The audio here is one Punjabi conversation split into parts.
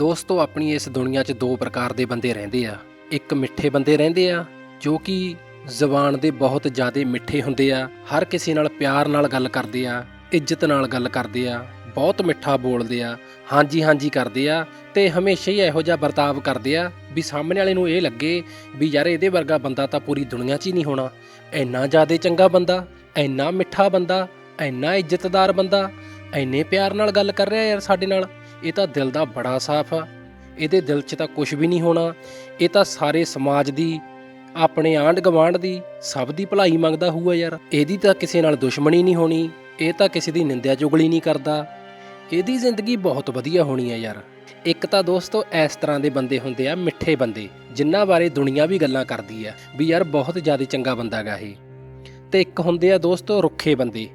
ਦੋਸਤੋ, ਆਪਣੀ ਇਸ ਦੁਨੀਆ 'ਚ ਦੋ ਪ੍ਰਕਾਰ ਦੇ ਬੰਦੇ ਰਹਿੰਦੇ ਆ। ਇੱਕ ਮਿੱਠੇ ਬੰਦੇ ਰਹਿੰਦੇ ਆ, ਜੋ ਕਿ ਜ਼ਬਾਨ ਦੇ ਬਹੁਤ ਜ਼ਿਆਦਾ ਮਿੱਠੇ ਹੁੰਦੇ ਆ, ਹਰ ਕਿਸੇ ਨਾਲ ਪਿਆਰ ਨਾਲ ਗੱਲ ਕਰਦੇ ਆ, ਇੱਜ਼ਤ ਨਾਲ ਗੱਲ ਕਰਦੇ ਆ, ਬਹੁਤ ਮਿੱਠਾ ਬੋਲਦੇ ਆ, ਹਾਂਜੀ ਹਾਂਜੀ ਕਰਦੇ ਆ, ਤੇ ਹਮੇਸ਼ਾ ਹੀ ਇਹੋ ਜਿਹਾ ਵਰਤਾਵ ਕਰਦੇ ਆ ਵੀ ਸਾਹਮਣੇ ਵਾਲੇ ਨੂੰ ਇਹ ਲੱਗੇ ਵੀ ਯਾਰ ਇਹਦੇ ਵਰਗਾ ਬੰਦਾ ਤਾਂ ਪੂਰੀ ਦੁਨੀਆ 'ਚ ਹੀ ਨਹੀਂ ਹੋਣਾ। ਇੰਨਾ ਜ਼ਿਆਦਾ ਚੰਗਾ ਬੰਦਾ, ਇੰਨਾ ਮਿੱਠਾ ਬੰਦਾ, ਇੰਨਾ ਇੱਜ਼ਤਦਾਰ ਬੰਦਾ, ਇੰਨੇ ਪਿਆਰ ਨਾਲ ਗੱਲ ਕਰ ਰਿਹਾ ਯਾਰ ਸਾਡੇ ਨਾਲ। ਇਹ ਤਾਂ ਦਿਲ ਦਾ ਬੜਾ ਸਾਫ਼ ਆ। ਇਹਦੇ ਦਿਲ 'ਚ ਤਾਂ ਕੁਝ ਵੀ ਨਹੀਂ ਹੋਣਾ। ਇਹ ਤਾਂ ਸਾਰੇ ਸਮਾਜ ਦੀ, ਆਪਣੇ ਆਂਢ ਗਵਾਂਢ ਦੀ ਸਭ ਦੀ ਭਲਾਈ ਮੰਗਦਾ ਹੋਊਗਾ ਯਾਰ। ਇਹਦੀ ਤਾਂ ਕਿਸੇ ਨਾਲ ਦੁਸ਼ਮਣੀ ਨਹੀਂ ਹੋਣੀ। ਇਹ ਤਾਂ ਕਿਸੇ ਦੀ ਨਿੰਦਿਆ ਚੁਗਲੀ ਨਹੀਂ ਕਰਦਾ। ਇਹਦੀ ਜ਼ਿੰਦਗੀ ਬਹੁਤ ਵਧੀਆ ਹੋਣੀ ਹੈ ਯਾਰ। ਇੱਕ ਤਾਂ ਦੋਸਤੋ, ਇਸ ਤਰ੍ਹਾਂ ਦੇ ਬੰਦੇ ਹੁੰਦੇ ਆ ਮਿੱਠੇ ਬੰਦੇ, ਜਿਨ੍ਹਾਂ ਬਾਰੇ ਦੁਨੀਆ ਵੀ ਗੱਲਾਂ ਕਰਦੀ ਆ ਵੀ ਯਾਰ ਬਹੁਤ ਜ਼ਿਆਦਾ ਚੰਗਾ ਬੰਦਾ ਗਾ ਇਹ। ਤੇ ਇੱਕ ਹੁੰਦੇ ਆ ਦੋਸਤੋ, ਰੁੱਖੇ ਬੰਦੇ,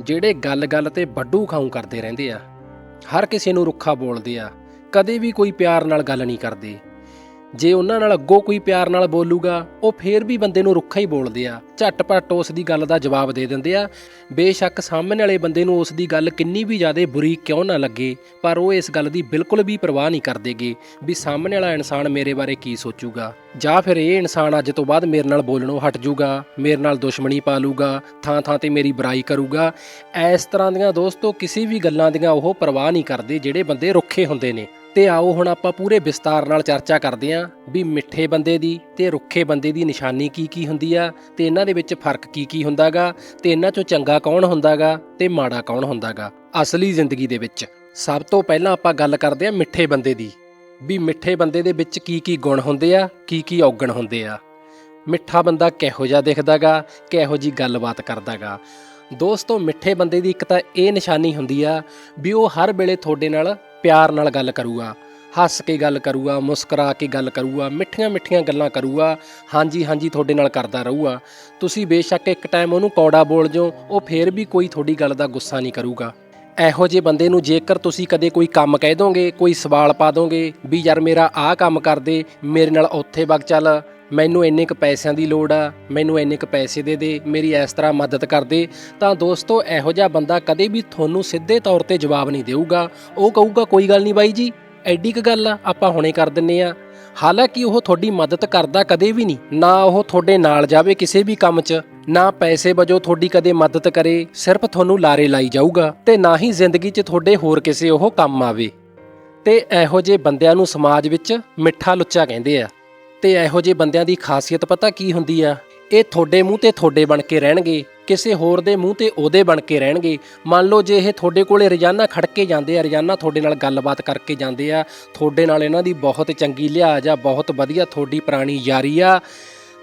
ਜਿਹੜੇ ਗੱਲ-ਗੱਲ ਤੇ ਵੱਡੂ ਖਾਉਂ ਕਰਦੇ ਰਹਿੰਦੇ ਆ। ਹਰ ਕਿਸੇ ਨੂੰ ਰੁੱਖਾ ਬੋਲਦੇ ਆ ਕਦੇ ਵੀ ਕੋਈ ਪਿਆਰ ਨਾਲ ਗੱਲ ਨਹੀਂ ਕਰਦੇ। ਜੇ ਉਹਨਾਂ ਨਾਲ ਅੱਗੋਂ ਕੋਈ ਪਿਆਰ ਨਾਲ ਬੋਲੂਗਾ, ਉਹ ਫੇਰ ਵੀ ਬੰਦੇ ਨੂੰ ਰੁੱਖਾ ਹੀ ਬੋਲਦੇ ਆ। ਝਟਪਟ ਉਸ ਦੀ ਗੱਲ ਦਾ ਜਵਾਬ ਦੇ ਦਿੰਦੇ ਆ। ਬੇਸ਼ੱਕ ਸਾਹਮਣੇ ਵਾਲੇ ਬੰਦੇ ਨੂੰ ਉਸ ਦੀ ਗੱਲ ਕਿੰਨੀ ਵੀ ਜ਼ਿਆਦਾ ਬੁਰੀ ਕਿਉਂ ਨਾ ਲੱਗੇ, ਪਰ ਉਹ ਇਸ ਗੱਲ ਦੀ ਬਿਲਕੁਲ ਵੀ ਪਰਵਾਹ ਨਹੀਂ ਕਰਦੇਗੇ ਵੀ ਸਾਹਮਣੇ ਵਾਲਾ ਇਨਸਾਨ ਮੇਰੇ ਬਾਰੇ ਕੀ ਸੋਚੂਗਾ। ਜਾਂ ਫਿਰ ਇਹ ਇਨਸਾਨ ਅੱਜ ਤੋਂ ਬਾਅਦ ਮੇਰੇ ਨਾਲ ਬੋਲਣੋਂ ਹਟ ਜਾਊਗਾ ਮੇਰੇ ਨਾਲ ਦੁਸ਼ਮਣੀ ਪਾ ਲੂਗਾ ਥਾਂ ਥਾਂ ਤੇ ਮੇਰੀ ਬੁਰਾਈ ਕਰੂਗਾ। ਇਸ ਤਰ੍ਹਾਂ ਦੀਆਂ ਦੋਸਤੋ, ਕਿਸੇ ਵੀ ਗੱਲਾਂ ਦੀਆਂ ਉਹ ਪਰਵਾਹ ਨਹੀਂ ਕਰਦੇ ਜਿਹੜੇ ਬੰਦੇ ਰੁੱਖੇ ਹੁੰਦੇ ਨੇ। ਤੇ ਆਓ ਹੁਣ ਆਪਾਂ ਪੂਰੇ ਵਿਸਤਾਰ ਨਾਲ ਚਰਚਾ ਕਰਦੇ ਆਂ ਵੀ ਮਿੱਠੇ ਬੰਦੇ ਦੀ ਤੇ ਰੁੱਖੇ ਬੰਦੇ ਦੀ ਨਿਸ਼ਾਨੀ ਕੀ ਕੀ ਹੁੰਦੀ ਆ ਤੇ ਇਹਨਾਂ ਦੇ ਵਿੱਚ ਫ਼ਰਕ ਕੀ ਕੀ ਹੁੰਦਾਗਾ ਤੇ ਇਹਨਾਂ ਚੋਂ ਚੰਗਾ ਕੌਣ ਹੁੰਦਾਗਾ ਤੇ ਮਾੜਾ ਕੌਣ ਹੁੰਦਾਗਾ ਅਸਲੀ ਜ਼ਿੰਦਗੀ ਦੇ ਵਿੱਚ। ਸਭ ਤੋਂ ਪਹਿਲਾਂ ਆਪਾਂ ਗੱਲ ਕਰਦੇ ਆਂ ਮਿੱਠੇ ਬੰਦੇ ਦੀ। ਵੀ ਮਿੱਠੇ ਬੰਦੇ ਦੇ ਵਿੱਚ ਕੀ ਕੀ ਗੁਣ ਹੁੰਦੇ ਆ, ਕੀ ਕੀ ਔਗਣ ਹੁੰਦੇ ਆ। ਮਿੱਠਾ ਬੰਦਾ ਕਿਹੋ ਜਿਹਾ ਦਿਖਦਾਗਾ, ਕਿਹੋ ਜੀ ਗੱਲਬਾਤ ਕਰਦਾਗਾ। ਦੋਸਤੋ, ਮਿੱਠੇ ਬੰਦੇ ਦੀ ਇੱਕ ਤਾਂ ਇਹ ਨਿਸ਼ਾਨੀ ਹੁੰਦੀ ਆ ਵੀ ਉਹ ਹਰ ਵੇਲੇ ਤੁਹਾਡੇ ਨਾਲ ਪਿਆਰ ਨਾਲ ਗੱਲ ਕਰੂਗਾ, ਹੱਸ ਕੇ ਗੱਲ ਕਰੂਗਾ, ਮੁਸਕਰਾ ਕੇ ਗੱਲ ਕਰੂਗਾ, ਮਿੱਠੀਆਂ ਮਿੱਠੀਆਂ ਗੱਲਾਂ ਕਰੂਗਾ, ਹਾਂਜੀ ਹਾਂਜੀ ਤੁਹਾਡੇ ਨਾਲ ਕਰਦਾ ਰਹੂਗਾ। ਤੁਸੀਂ ਬੇਸ਼ੱਕ ਇੱਕ ਟਾਈਮ ਉਹਨੂੰ ਕੌੜਾ ਬੋਲ ਜਾਓ, ਉਹ ਫੇਰ ਵੀ ਕੋਈ ਤੁਹਾਡੀ ਗੱਲ ਦਾ ਗੁੱਸਾ ਨਹੀਂ ਕਰੂਗਾ। ਇਹੋ ਜਿਹੇ ਬੰਦੇ ਨੂੰ ਜੇਕਰ ਤੁਸੀਂ ਕਦੇ ਕੋਈ ਕੰਮ ਕਹਿ ਦੋਗੇ, ਕੋਈ ਸਵਾਲ ਪਾ ਦੋਗੇ, ਵੀ ਯਾਰ ਮੇਰਾ ਆਹ ਕੰਮ ਕਰ ਦੇ, ਮੇਰੇ ਨਾਲ ਉੱਥੇ ਵਗ ਚੱਲ ਮੈਨੂੰ ਇੰਨੇ ਕ ਪੈਸਿਆਂ ਦੀ ਲੋੜ ਆ, ਮੈਨੂੰ ਇੰਨੇ ਕ ਪੈਸੇ ਦੇ ਦੇ, ਮੇਰੀ ਇਸ ਤਰ੍ਹਾਂ ਮਦਦ ਕਰ ਦੇ, ਤਾਂ ਦੋਸਤੋ ਇਹੋ ਜਿਹਾ ਬੰਦਾ ਕਦੇ ਵੀ ਤੁਹਾਨੂੰ ਸਿੱਧੇ ਤੌਰ ਤੇ ਜਵਾਬ ਨਹੀਂ ਦੇਊਗਾ। ਉਹ ਕਹੂਗਾ, ਕੋਈ ਗੱਲ ਨਹੀਂ ਬਾਈ ਜੀ, ਐਡੀ ਕ ਗੱਲ ਆ, ਆਪਾਂ ਹੁਣੇ ਕਰ ਦਿੰਨੇ ਆ। ਹਾਲਾਂਕਿ ਉਹ ਤੁਹਾਡੀ ਮਦਦ ਕਰਦਾ ਕਦੇ ਵੀ ਨਹੀਂ, ਨਾ ਉਹ ਤੁਹਾਡੇ ਨਾਲ ਜਾਵੇ ਕਿਸੇ ਵੀ ਕੰਮ 'ਚ, ਨਾ ਪੈਸੇ ਵਜੋਂ ਤੁਹਾਡੀ ਕਦੇ ਮਦਦ ਕਰੇ, ਸਿਰਫ ਤੁਹਾਨੂੰ ਲਾਰੇ ਲਾਈ ਜਾਊਗਾ ਤੇ ਨਾ ਹੀ ਜ਼ਿੰਦਗੀ 'ਚ ਤੁਹਾਡੇ ਹੋਰ ਕਿਸੇ ਉਹ ਕੰਮ ਆਵੇ। ਤੇ ਇਹੋ ਜਿਹੇ ਬੰਦਿਆਂ ਨੂੰ ਸਮਾਜ ਵਿੱਚ ਮਿੱਠਾ ਲੁੱਚਾ ਕਹਿੰਦੇ ਆ। ਤੇ ਇਹੋ ਜਿਹੇ ਬੰਦਿਆਂ ਦੀ ਖਾਸੀਅਤ ਪਤਾ ਕੀ ਹੁੰਦੀ ਆ? ਇਹ ਤੁਹਾਡੇ ਮੂੰਹ ਤੇ ਤੁਹਾਡੇ ਬਣ ਕੇ ਰਹਿਣਗੇ, ਕਿਸੇ ਹੋਰ ਦੇ ਮੂੰਹ ਤੇ ਉਹਦੇ ਬਣ ਕੇ ਰਹਿਣਗੇ। ਮੰਨ ਲਓ ਜੇ ਇਹ ਤੁਹਾਡੇ ਕੋਲੇ ਰੋਜ਼ਾਨਾ ਖੜ ਕੇ ਜਾਂਦੇ ਆ, ਰੋਜ਼ਾਨਾ ਤੁਹਾਡੇ ਨਾਲ ਗੱਲਬਾਤ ਕਰਕੇ ਜਾਂਦੇ ਆ, ਤੁਹਾਡੇ ਨਾਲ ਇਹਨਾਂ ਦੀ ਬਹੁਤ ਚੰਗੀ ਲਿਹਾਜ਼ ਆ, ਬਹੁਤ ਵਧੀਆ ਤੁਹਾਡੀ ਪੁਰਾਣੀ ਯਾਰੀ ਆ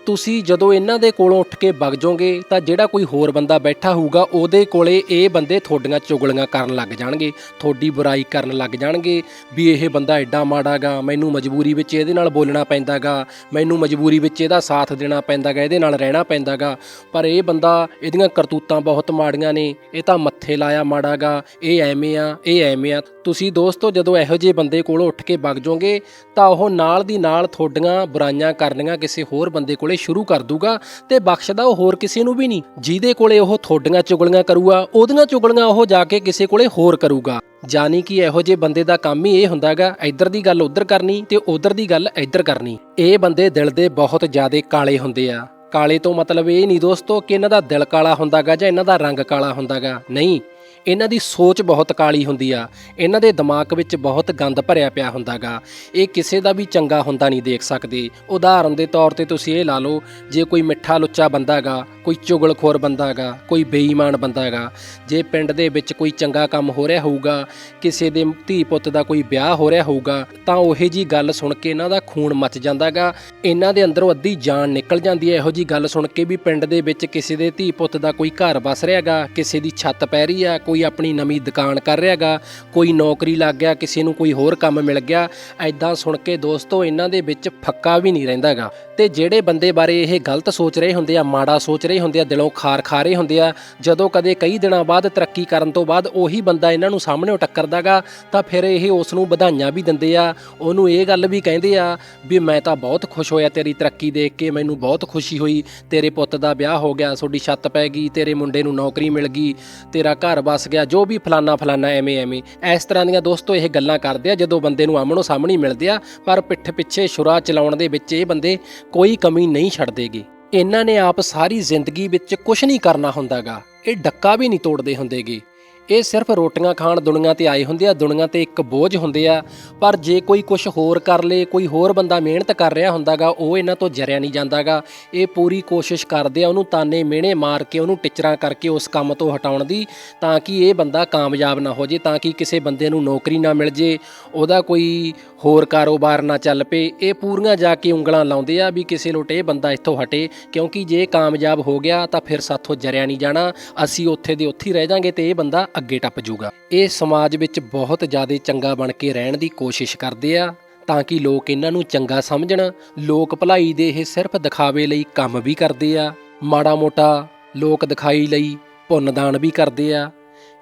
ਤੁਸੀਂ ਜਦੋਂ ਇਹਨਾਂ ਦੇ ਕੋਲੋਂ ਉੱਠ ਕੇ ਵਗ ਜਾਓਗੇ, ਤਾਂ ਜਿਹੜਾ ਕੋਈ ਹੋਰ ਬੰਦਾ ਬੈਠਾ ਹੋਊਗਾ, ਉਹਦੇ ਕੋਲੇ ਇਹ ਬੰਦੇ ਤੁਹਾਡੀਆਂ ਚੁਗਲੀਆਂ ਕਰਨ ਲੱਗ ਜਾਣਗੇ, ਤੁਹਾਡੀ ਬੁਰਾਈ ਕਰਨ ਲੱਗ ਜਾਣਗੇ ਵੀ ਇਹ ਬੰਦਾ ਐਡਾ ਮਾੜਾਗਾ ਮੈਨੂੰ ਮਜਬੂਰੀ ਵਿੱਚ ਇਹਦੇ ਨਾਲ ਬੋਲਣਾ ਪੈਂਦਾਗਾ ਮੈਨੂੰ ਮਜਬੂਰੀ ਵਿੱਚ ਇਹਦਾ ਸਾਥ ਦੇਣਾ ਪੈਂਦਾਗਾ ਇਹਦੇ ਨਾਲ ਰਹਿਣਾ ਪੈਂਦਾਗਾ ਪਰ ਇਹ ਬੰਦਾ, ਇਹਦੀਆਂ ਕਰਤੂਤਾਂ ਬਹੁਤ ਮਾੜੀਆਂ ਨੇ, ਇਹ ਤਾਂ ਮੱਥੇ ਲਾਇਆ ਮਾੜਾਗਾ ਇਹ ਐਵੇਂ ਆ, ਇਹ ਐਵੇਂ ਆ। ਤੁਸੀਂ ਦੋਸਤੋ, ਜਦੋਂ ਇਹੋ ਜਿਹੇ ਬੰਦੇ ਕੋਲੋਂ ਉੱਠ ਕੇ ਵਗ ਜਾਓਗੇ, ਤਾਂ ਉਹ ਨਾਲ ਦੀ ਨਾਲ ਤੁਹਾਡੀਆਂ ਬੁਰਾਈਆਂ ਕਰਨੀਆਂ ਕਿਸੇ ਹੋਰ ਬੰਦੇ ਕੋਲੇ ਸ਼ੁਰੂ ਕਰ ਦੂਗਾ ਤੇ ਬਖਸ਼ਦਾ ਉਹ ਹੋਰ ਕਿਸੇ ਨੂੰ ਵੀ ਨਹੀਂ। ਜਿਹਦੇ ਕੋਲੇ ਉਹ ਤੁਹਾਡੀਆਂ ਚੁਗਲੀਆਂ ਕਰੂਗਾ, ਉਹਦੀਆਂ ਚੁਗਲੀਆਂ ਉਹ ਜਾ ਕੇ ਕਿਸੇ ਕੋਲੇ ਹੋਰ ਕਰੂਗਾ। ਜਾਨੀ ਕਿ ਇਹੋ ਜਿਹੇ ਬੰਦੇ ਦਾ ਕੰਮ ਹੀ ਇਹ ਹੁੰਦਾਗਾ, ਇੱਧਰ ਦੀ ਗੱਲ ਉੱਧਰ ਕਰਨੀ ਤੇ ਉੱਧਰ ਦੀ ਗੱਲ ਇੱਧਰ ਕਰਨੀ। ਇਹ ਬੰਦੇ ਦਿਲ ਦੇ ਬਹੁਤ ਜ਼ਿਆਦੇ ਕਾਲੇ ਹੁੰਦੇ ਆ। ਕਾਲੇ ਤੋਂ ਮਤਲਬ ਇਹ ਨਹੀਂ ਦੋਸਤੋ ਕਿ ਇਹਨਾਂ ਦਾ ਦਿਲ ਕਾਲਾ ਹੁੰਦਾਗਾ ਜਾਂ ਇਹਨਾਂ ਦਾ ਰੰਗ ਕਾਲਾ ਹੁੰਦਾਗਾ। ਨਹੀਂ ਇਹਨਾਂ ਦੀ ਸੋਚ ਬਹੁਤ ਕਾਲੀ ਹੁੰਦੀ ਆ, ਇਹਨਾਂ ਦੇ ਦਿਮਾਗ ਵਿੱਚ ਬਹੁਤ ਗੰਦ ਭਰਿਆ ਪਿਆ ਹੁੰਦਾਗਾ। ਇਹ ਕਿਸੇ ਦਾ ਵੀ ਚੰਗਾ ਹੁੰਦਾ ਨਹੀਂ ਦੇਖ ਸਕਦੇ। ਉਦਾਹਰਨ ਦੇ ਤੌਰ ਤੇ ਤੁਸੀਂ ਇਹ ਲਾ ਲਓ, ਜੇ ਕੋਈ ਮਿੱਠਾ ਲੁੱਚਾ ਬੰਦਾਗਾ, ਕੋਈ ਚੁਗਲਖੋਰ ਬੰਦਾਗਾ, ਕੋਈ ਬੇਈਮਾਨ ਬੰਦਾਗਾ, ਜੇ ਪਿੰਡ ਦੇ ਵਿੱਚ ਕੋਈ ਚੰਗਾ ਕੰਮ ਹੋ ਰਿਹਾ ਹੋਊਗਾ, ਕਿਸੇ ਦੇ ਧੀ ਪੁੱਤ ਦਾ ਕੋਈ ਵਿਆਹ ਹੋ ਰਿਹਾ ਹੋਊਗਾ, ਤਾਂ ਉਹੇ ਜੀ ਗੱਲ ਸੁਣ ਕੇ ਇਹਨਾਂ ਦਾ ਖੂਨ ਮੱਚ ਜਾਂਦਾਗਾ। ਇਹਨਾਂ ਦੇ ਅੰਦਰੋਂ ਅੱਧੀ ਜਾਨ ਨਿਕਲ ਜਾਂਦੀ ਹੈ। ਇਹੋ ਜੀ ਗੱਲ ਸੁਣ ਕੇ ਵੀ ਪਿੰਡ ਦੇ ਵਿੱਚ ਕਿਸੇ ਦੇ ਧੀ ਪੁੱਤ ਦਾ ਕੋਈ ਘਰ ਵਸ ਰਿਹਾਗਾ, ਕਿਸੇ ਦੀ ਛੱਤ ਪੈ ਰਹੀ ਆ, ਕੋਈ ਕੋਈ ਆਪਣੀ ਨਵੀਂ ਦੁਕਾਨ ਕਰ ਰਿਹਾਗਾ ਕੋਈ ਨੌਕਰੀ ਲੱਗ ਗਿਆ, ਕਿਸੇ ਨੂੰ ਕੋਈ ਹੋਰ ਕੰਮ ਮਿਲ ਗਿਆ ਐਦਾਂ ਸੁਣ ਕੇ ਦੋਸਤੋ ਇਹਨਾਂ ਦੇ ਵਿੱਚ ਫੱਕਾ ਵੀ ਨਹੀਂ ਰਹਿੰਦਾਗਾ ਤੇ ਜਿਹੜੇ ਬੰਦੇ ਬਾਰੇ ਇਹ ਗਲਤ ਸੋਚ ਰਹੇ ਹੁੰਦੇ ਆ, ਮਾੜਾ ਸੋਚ ਰਹੇ ਰਹੇ ਹੁੰਦੇ ਆ, ਦਿਲੋਂ ਖਾਰ ਖਾ ਰਹੇ ਹੁੰਦੇ ਆ, ਜਦੋਂ ਕਦੇ ਕਈ ਦਿਨਾਂ ਬਾਅਦ ਤਰੱਕੀ ਕਰਨ ਤੋਂ ਬਾਅਦ ਉਹੀ ਬੰਦਾ ਇਹਨਾਂ ਨੂੰ ਸਾਹਮਣੇ ਟੱਕਰਦਾਗਾ ਤਾਂ ਫਿਰ ਇਹ ਉਸ ਨੂੰ ਵਧਾਈਆਂ ਵੀ ਦਿੰਦੇ ਆ। ਉਹਨੂੰ ਇਹ ਗੱਲ ਵੀ ਕਹਿੰਦੇ ਆ ਵੀ ਮੈਂ ਤਾਂ ਬਹੁਤ ਖੁਸ਼ ਹੋਇਆ ਤੇਰੀ ਤਰੱਕੀ ਦੇਖ ਕੇ, ਮੈਨੂੰ ਬਹੁਤ ਖੁਸ਼ੀ ਹੋਈ, ਤੇਰੇ ਪੁੱਤ ਦਾ ਵਿਆਹ ਹੋ ਗਿਆ, ਤੁਹਾਡੀ ਛੱਤ ਪੈ ਗਈ, ਤੇਰੇ ਮੁੰਡੇ ਨੂੰ ਨੌਕਰੀ ਮਿਲ ਗਈ, ਤੇਰਾ ਘਰ ਬਸ ਗਿਆ, ਜੋ ਵੀ ਫਲਾਨਾ ਫਲਾਨਾ ਐਵੇਂ ਐਵੇਂ ਇਸ ਤਰ੍ਹਾਂ ਦੀਆਂ ਦੋਸਤੋ ਇਹ ਗੱਲਾਂ ਕਰਦੇ ਆ, ਜਦੋਂ ਬੰਦੇ ਨੂੰ ਆਮਣੋ ਸਾਹਮਣੇ ਮਿਲਦੇ ਆ, ਪਰ ਪਿੱਠ ਪਿੱਛੇ ਸ਼ੁਰਾ ਚਲਾਉਣ ਦੇ ਵਿੱਚ ਇਹ ਬੰਦੇ ਕੋਈ ਕਮੀ ਨਹੀਂ ਛੱਡਦੇਗੇ ਇਹਨਾਂ ਨੇ ਆਪ ਸਾਰੀ ਜ਼ਿੰਦਗੀ ਵਿੱਚ ਕੁਝ ਨਹੀਂ ਕਰਨਾ ਹੁੰਦਾਗਾ। ਇਹ ਡੱਕਾ ਵੀ ਨਹੀਂ ਤੋੜਦੇ ਹੁੰਦੇਗੇ। ਇਹ ਸਿਰਫ ਰੋਟੀਆਂ ਖਾਣ ਦੁਨੀਆ ਤੇ ਆਏ ਹੁੰਦੇ ਆ, ਦੁਨੀਆ ਤੇ ਇੱਕ ਬੋਝ ਹੁੰਦੇ ਆ। ਪਰ ਜੇ ਕੋਈ ਕੁਝ ਹੋਰ ਕਰ ਲੇ, ਕੋਈ ਹੋਰ ਬੰਦਾ ਮਿਹਨਤ ਕਰ ਰਿਹਾ ਹੁੰਦਾਗਾ, ਉਹ ਇਹਨਾਂ ਤੋਂ ਜਰਿਆ ਨਹੀਂ ਜਾਂਦਾਗਾ। ਇਹ ਪੂਰੀ ਕੋਸ਼ਿਸ਼ ਕਰਦੇ ਆ ਉਹਨੂੰ ਤਾਨੇ ਮਿਹਣੇ ਮਾਰ ਕੇ ਉਹਨੂੰ ਟਿਚਰਾਂ ਕਰਕੇ ਉਸ ਕੰਮ ਤੋਂ ਹਟਾਉਣ ਦੀ, ਤਾਂ ਕਿ ਇਹ ਬੰਦਾ ਕਾਮਯਾਬ ਨਾ ਹੋ ਜੇ, ਤਾਂ ਕਿ ਕਿਸੇ ਬੰਦੇ ਨੂੰ ਨੌਕਰੀ ਨਾ ਮਿਲ ਜੇ, ਉਹਦਾ ਕੋਈ ਹੋਰ ਕਾਰੋਬਾਰ ਨਾ ਚੱਲ ਪਏ। ਇਹ ਪੂਰੀਆਂ ਜਾ ਕੇ ਉਂਗਲਾਂ ਲਾਉਂਦੇ ਆ ਵੀ ਕਿਸੇ ਲੋਟ ਇਹ ਬੰਦਾ ਇੱਥੋਂ ਹਟੇ, ਕਿਉਂਕਿ ਜੇ ਕਾਮਯਾਬ ਹੋ ਗਿਆ ਤਾਂ ਫਿਰ ਸਾਥੋਂ ਜਰਿਆ ਨਹੀਂ ਜਾਣਾ। ਅਸੀਂ ਉੱਥੇ ਦੇ ਉੱਥੇ ਹੀ ਰਹਿ ਜਾਾਂਗੇ ਤੇ ਇਹ ਬੰਦਾ ਅੱਗੇ ਟੱਪ ਜਾਊਗਾ ਇਹ ਸਮਾਜ ਵਿੱਚ ਬਹੁਤ ਜ਼ਿਆਦਾ ਚੰਗਾ ਬਣ ਕੇ ਰਹਿਣ ਦੀ ਕੋਸ਼ਿਸ਼ ਕਰਦੇ ਆ, ਤਾਂ ਕਿ ਲੋਕ ਇਹਨਾਂ ਨੂੰ ਚੰਗਾ ਸਮਝਣ। ਲੋਕ ਭਲਾਈ ਦੇ ਇਹ ਸਿਰਫ ਦਿਖਾਵੇ ਲਈ ਕੰਮ ਵੀ ਕਰਦੇ ਆ, ਮਾੜਾ ਮੋਟਾ ਲੋਕ ਦਿਖਾਈ ਲਈ ਪੁੰਨਦਾਨ ਵੀ ਕਰਦੇ ਆ।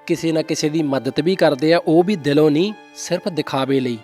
ਕਿਸੇ ਨਾ ਕਿਸੇ ਦੀ ਮਦਦ ਵੀ ਕਰਦੇ ਆ, ਉਹ ਵੀ ਦਿਲੋਂ ਨਹੀਂ, ਸਿਰਫ ਦਿਖਾਵੇ ਲਈ।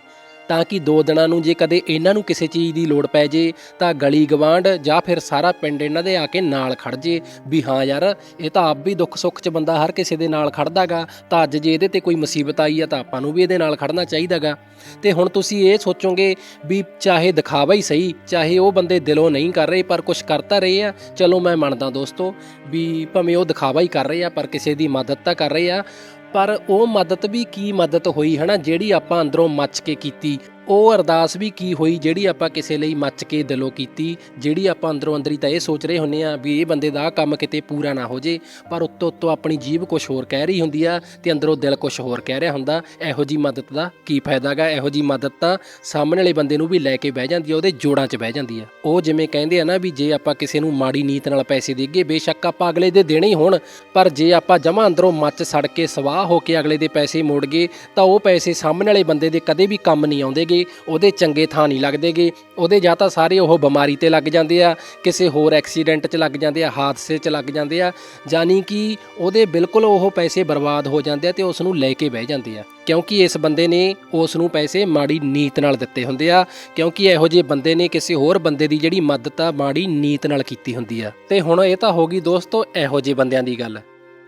ਤਾਂ ਕਿ ਦੋ ਦਿਨਾਂ ਨੂੰ ਜੇ ਕਦੇ ਇਹਨਾਂ ਨੂੰ ਕਿਸੇ ਚੀਜ਼ ਦੀ ਲੋੜ ਪੈ ਜੇ, ਤਾਂ ਗਲੀ ਗਵਾਂਢ ਜਾਂ ਫਿਰ ਸਾਰਾ ਪਿੰਡ ਇਹਨਾਂ ਦੇ ਆ ਕੇ ਨਾਲ ਖੜ ਜੇ। ਵੀ ਹਾਂ ਯਾਰ, ਇਹ ਤਾਂ ਆਪ ਵੀ ਦੁੱਖ ਸੁੱਖ 'ਚ ਬੰਦਾ ਹਰ ਕਿਸੇ ਦੇ ਨਾਲ ਖੜਦਾਗਾ, ਤਾਂ ਅੱਜ ਜੇ ਇਹਦੇ ਤੇ ਕੋਈ ਮੁਸੀਬਤ ਆਈ ਆ ਤਾਂ ਆਪਾਂ ਨੂੰ ਵੀ ਇਹਦੇ ਨਾਲ ਖੜਨਾ ਚਾਹੀਦਾਗਾ। ਤੇ ਹੁਣ ਤੁਸੀਂ ਇਹ ਸੋਚੋਗੇ ਵੀ ਚਾਹੇ ਦਿਖਾਵਾ ਹੀ ਸਹੀ, ਚਾਹੇ ਉਹ ਬੰਦੇ ਦਿਲੋਂ ਨਹੀਂ ਕਰ ਰਹੇ, ਪਰ ਕੁਝ ਕਰਤਾ ਰਹੇ ਆ। ਚਲੋ ਮੈਂ ਮੰਨਦਾ ਦੋਸਤੋ ਵੀ ਭਾਵੇਂ ਉਹ ਦਿਖਾਵਾ ਹੀ ਕਰ ਰਹੇ ਆ, ਪਰ ਕਿਸੇ ਦੀ ਮਦਦ ਤਾਂ ਕਰ ਰਹੇ ਆ। ਪਰ ਉਹ ਮਦਦ ਵੀ ਕੀ ਮਦਦ ਹੋਈ ਹਨਾ ਜਿਹੜੀ ਆਪਾਂ ਅੰਦਰੋਂ ਮੱਚ ਕੇ ਕੀਤੀ। ਉਹ ਅਰਦਾਸ ਵੀ ਕੀ ਹੋਈ, ਜਿਹੜੀ ਆਪਾਂ ਕਿਸੇ ਲਈ ਮੱਚ ਕੇ ਦਿਲੋਂ ਕੀਤੀ, ਜਿਹੜੀ ਆਪਾਂ ਅੰਦਰੋਂ ਅੰਦਰੀ ਤਾਂ ਇਹ ਸੋਚ ਰਹੇ ਹੁੰਨੇ ਆ ਵੀ ਇਹ ਬੰਦੇ ਦਾ ਆਹ ਕੰਮ ਕਿਤੇ ਪੂਰਾ ਨਾ ਹੋ ਜੇ, ਪਰ ਉੱਤੋਂ ਉੱਤੋਂ ਆਪਣੀ ਜੀਭ ਕੁਝ ਹੋਰ ਕਹਿ ਰਹੀ ਹੁੰਦੀ ਆ ਤੇ ਅੰਦਰੋਂ ਦਿਲ ਕੁਝ ਹੋਰ ਕਹਿ ਰਿਹਾ ਹੁੰਦਾ, ਇਹੋ ਜੀ ਮਦਦ ਦਾ ਕੀ ਫਾਇਦਾਗਾ ਇਹੋ ਜੀ ਮਦਦ ਤਾਂ ਸਾਹਮਣੇ ਵਾਲੇ ਬੰਦੇ ਨੂੰ ਵੀ ਲੈ ਕੇ ਬਹਿ ਜਾਂਦੀ ਆ, ਉਹਦੇ ਜੋੜਾਂ 'ਚ ਬਹਿ ਜਾਂਦੀ ਆ। ਉਹ ਜਿਵੇਂ ਕਹਿੰਦੇ ਆ ਨਾ ਵੀ ਜੇ ਆਪਾਂ ਕਿਸੇ ਨੂੰ ਮਾੜੀ ਨੀਤ ਨਾਲ ਪੈਸੇ ਦੇਈਏ, ਬੇਸ਼ੱਕ ਆਪਾਂ ਅਗਲੇ ਦੇ ਦੇਣੇ ਹੀ ਹੋਣ, ਪਰ ਜੇ ਆਪਾਂ ਜਮਾਂ ਅੰਦਰੋਂ ਮੱਚ ਸੜ ਕੇ ਸਵਾਹ ਹੋ ਕੇ ਅਗਲੇ ਦੇ ਪੈਸੇ ਮੋੜ ਗਏ, ਤਾਂ ਉਹ ਪੈਸੇ ਸਾਹਮਣੇ ਵਾਲੇ ਬੰਦੇ ਦੇ ਕਦੇ ਵੀ ਕੰਮ ਨਹੀਂ ਆਉਂਦੇਗੇ ਉਹਦੇ ਚੰਗੇ ਥਾਂ ਨਹੀਂ ਲੱਗਦੇਗੇ। ਉਹਦੇ ਜਾਂ ਤਾਂ ਸਾਰੇ ਉਹ ਬਿਮਾਰੀ ਤੇ ਲੱਗ ਜਾਂਦੇ ਆ, ਕਿਸੇ ਹੋਰ ਐਕਸੀਡੈਂਟ 'ਚ ਲੱਗ ਜਾਂਦੇ ਆ, ਹਾਦਸੇ 'ਚ ਲੱਗ ਜਾਂਦੇ ਆ ਜਾਨੀ ਕਿ ਉਹਦੇ ਬਿਲਕੁਲ ਉਹ ਪੈਸੇ ਬਰਬਾਦ ਹੋ ਜਾਂਦੇ ਆ ਤੇ ਉਸ ਨੂੰ ਲੈ ਕੇ ਬਹਿ ਜਾਂਦੇ ਆ। ਕਿਉਂਕਿ ਇਸ ਬੰਦੇ ਨੇ ਉਸ ਨੂੰ ਪੈਸੇ ਮਾੜੀ ਨੀਤ ਨਾਲ ਦਿੱਤੇ ਹੁੰਦੇ ਆ, ਕਿਉਂਕਿ ਇਹੋ ਜਿਹੇ ਬੰਦੇ ਨੇ ਕਿਸੇ ਹੋਰ ਬੰਦੇ ਦੀ ਜਿਹੜੀ ਮਦਦ ਆ, ਮਾੜੀ ਨੀਤ ਨਾਲ ਕੀਤੀ ਹੁੰਦੀ ਆ। ਤੇ ਹੁਣ ਇਹ ਤਾਂ ਹੋ ਗਈ ਦੋਸਤੋ, ਇਹੋ ਜਿਹੇ ਬੰਦਿਆਂ ਦੀ ਗੱਲ,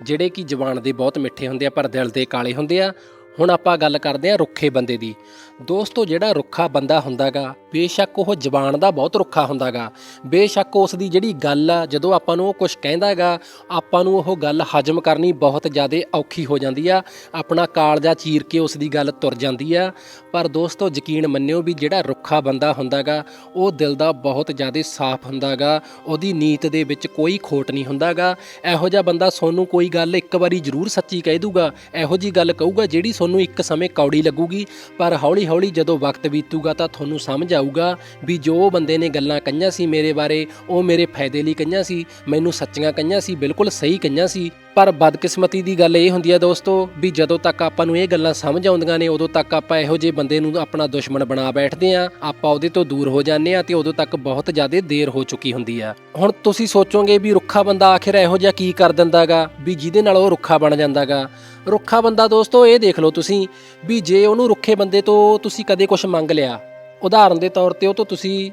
ਜਿਹੜੇ ਕਿ ਜ਼ਬਾਨ ਦੇ ਬਹੁਤ ਮਿੱਠੇ ਹੁੰਦੇ ਆ, ਪਰ ਦਿਲ ਦੇ ਕਾਲੇ ਹੁੰਦੇ ਆ। ਹੁਣ ਆਪਾਂ ਗੱਲ ਕਰਦੇ ਹਾਂ ਰੁੱਖੇ ਬੰਦੇ ਦੀ। ਦੋਸਤੋ ਜਿਹੜਾ ਰੁੱਖਾ ਬੰਦਾ ਹੁੰਦਾਗਾ ਬੇਸ਼ੱਕ ਉਹ ਜ਼ਬਾਨ ਦਾ ਬਹੁਤ ਰੁੱਖਾ ਹੁੰਦਾਗਾ। ਬੇਸ਼ੱਕ ਉਸ ਦੀ ਜਿਹੜੀ ਗੱਲ ਆ, ਜਦੋਂ ਆਪਾਂ ਨੂੰ ਉਹ ਕੁਝ ਕਹਿੰਦਾਗਾ, ਆਪਾਂ ਨੂੰ ਉਹ ਗੱਲ ਹਜਮ ਕਰਨੀ ਬਹੁਤ ਜ਼ਿਆਦਾ ਔਖੀ ਹੋ ਜਾਂਦੀ ਆ। ਆਪਣਾ ਕਾਲਜਾ ਚੀਰ ਕੇ ਉਸ ਦੀ ਗੱਲ ਤੁਰ ਜਾਂਦੀ ਆ। ਪਰ ਦੋਸਤੋ, ਯਕੀਨ ਮੰਨਿਓ ਵੀ ਜਿਹੜਾ ਰੁੱਖਾ ਬੰਦਾ ਹੁੰਦਾਗਾ, ਉਹ ਦਿਲ ਦਾ ਬਹੁਤ ਜ਼ਿਆਦਾ ਸਾਫ਼ ਹੁੰਦਾਗਾ। ਉਹਦੀ ਨੀਤ ਦੇ ਵਿੱਚ ਕੋਈ ਖੋਟ ਨਹੀਂ ਹੁੰਦਾਗਾ। ਇਹੋ ਜਿਹਾ ਬੰਦਾ ਸੋਨੂੰ ਕੋਈ ਗੱਲ ਇੱਕ ਵਾਰੀ ਜ਼ਰੂਰ ਸੱਚੀ ਕਹਿ ਦੂਗਾ। ਇਹੋ ਜੀ ਗੱਲ ਕਹੂਗਾ ਜਿਹੜੀ ਤੁਹਾਨੂੰ ਇੱਕ ਸਮੇਂ ਕੌੜੀ ਲੱਗੂਗੀ। ਪਰ ਹੌਲੀ ਹੌਲੀ ਜਦੋਂ ਵਕਤ ਬੀਤੂਗਾ ਤਾਂ ਤੁਹਾਨੂੰ ਸਮਝ ਆਊਗਾ ਵੀ ਜੋ ਬੰਦੇ ਨੇ ਗੱਲਾਂ ਕਹੀਆਂ ਸੀ ਮੇਰੇ ਬਾਰੇ, ਉਹ ਮੇਰੇ ਫਾਇਦੇ ਲਈ ਕਹੀਆਂ ਸੀ, ਮੈਨੂੰ ਸੱਚੀਆਂ ਕਹੀਆਂ ਸੀ, ਬਿਲਕੁਲ ਸਹੀ ਕਹੀਆਂ ਸੀ। ਪਰ ਬਦਕਿਸਮਤੀ ਦੀ ਗੱਲ ਇਹ ਹੁੰਦੀ ਹੈ ਦੋਸਤੋ ਵੀ ਜਦੋਂ ਤੱਕ ਆਪਾਂ ਨੂੰ ਇਹ ਗੱਲਾਂ ਸਮਝ ਆਉਂਦੀਆਂ ਨੇ, ਉਦੋਂ ਤੱਕ ਆਪਾਂ ਇਹੋ ਜਿਹੇ ਬੰਦੇ ਨੂੰ ਆਪਣਾ ਦੁਸ਼ਮਣ ਬਣਾ ਬੈਠਦੇ ਆ, ਆਪਾਂ ਉਹਦੇ ਤੋਂ ਦੂਰ ਹੋ ਜਾਂਦੇ ਆ ਤੇ ਉਦੋਂ ਤੱਕ ਬਹੁਤ ਜ਼ਿਆਦਾ ਦੇਰ ਹੋ ਚੁੱਕੀ ਹੁੰਦੀ ਆ। ਹੁਣ ਤੁਸੀਂ ਸੋਚੋਗੇ ਵੀ ਰੁੱਖਾ ਬੰਦਾ ਆਖਿਰ ਇਹੋ ਜਿਹਾ ਕੀ ਕਰ ਦਿੰਦਾਗਾ, ਵੀ ਜਿਹਦੇ ਨਾਲ ਉਹ ਰੁੱਖਾ ਬਣ ਜਾਂਦਾਗਾ। ਰੁੱਖਾ ਬੰਦਾ ਦੋਸਤੋ ਇਹ ਦੇਖ ਲਓ ਤੁਸੀਂ, ਵੀ ਜੇ ਉਹਨੂੰ ਰੁੱਖੇ ਬੰਦੇ ਤੋਂ ਤੁਸੀਂ ਕਦੇ ਕੁਝ ਮੰਗ ਲਿਆ ਉਦਾਹਰਨ ਦੇ ਤੌਰ ਤੇ ਉਹ ਤੋਂ ਤੁਸੀਂ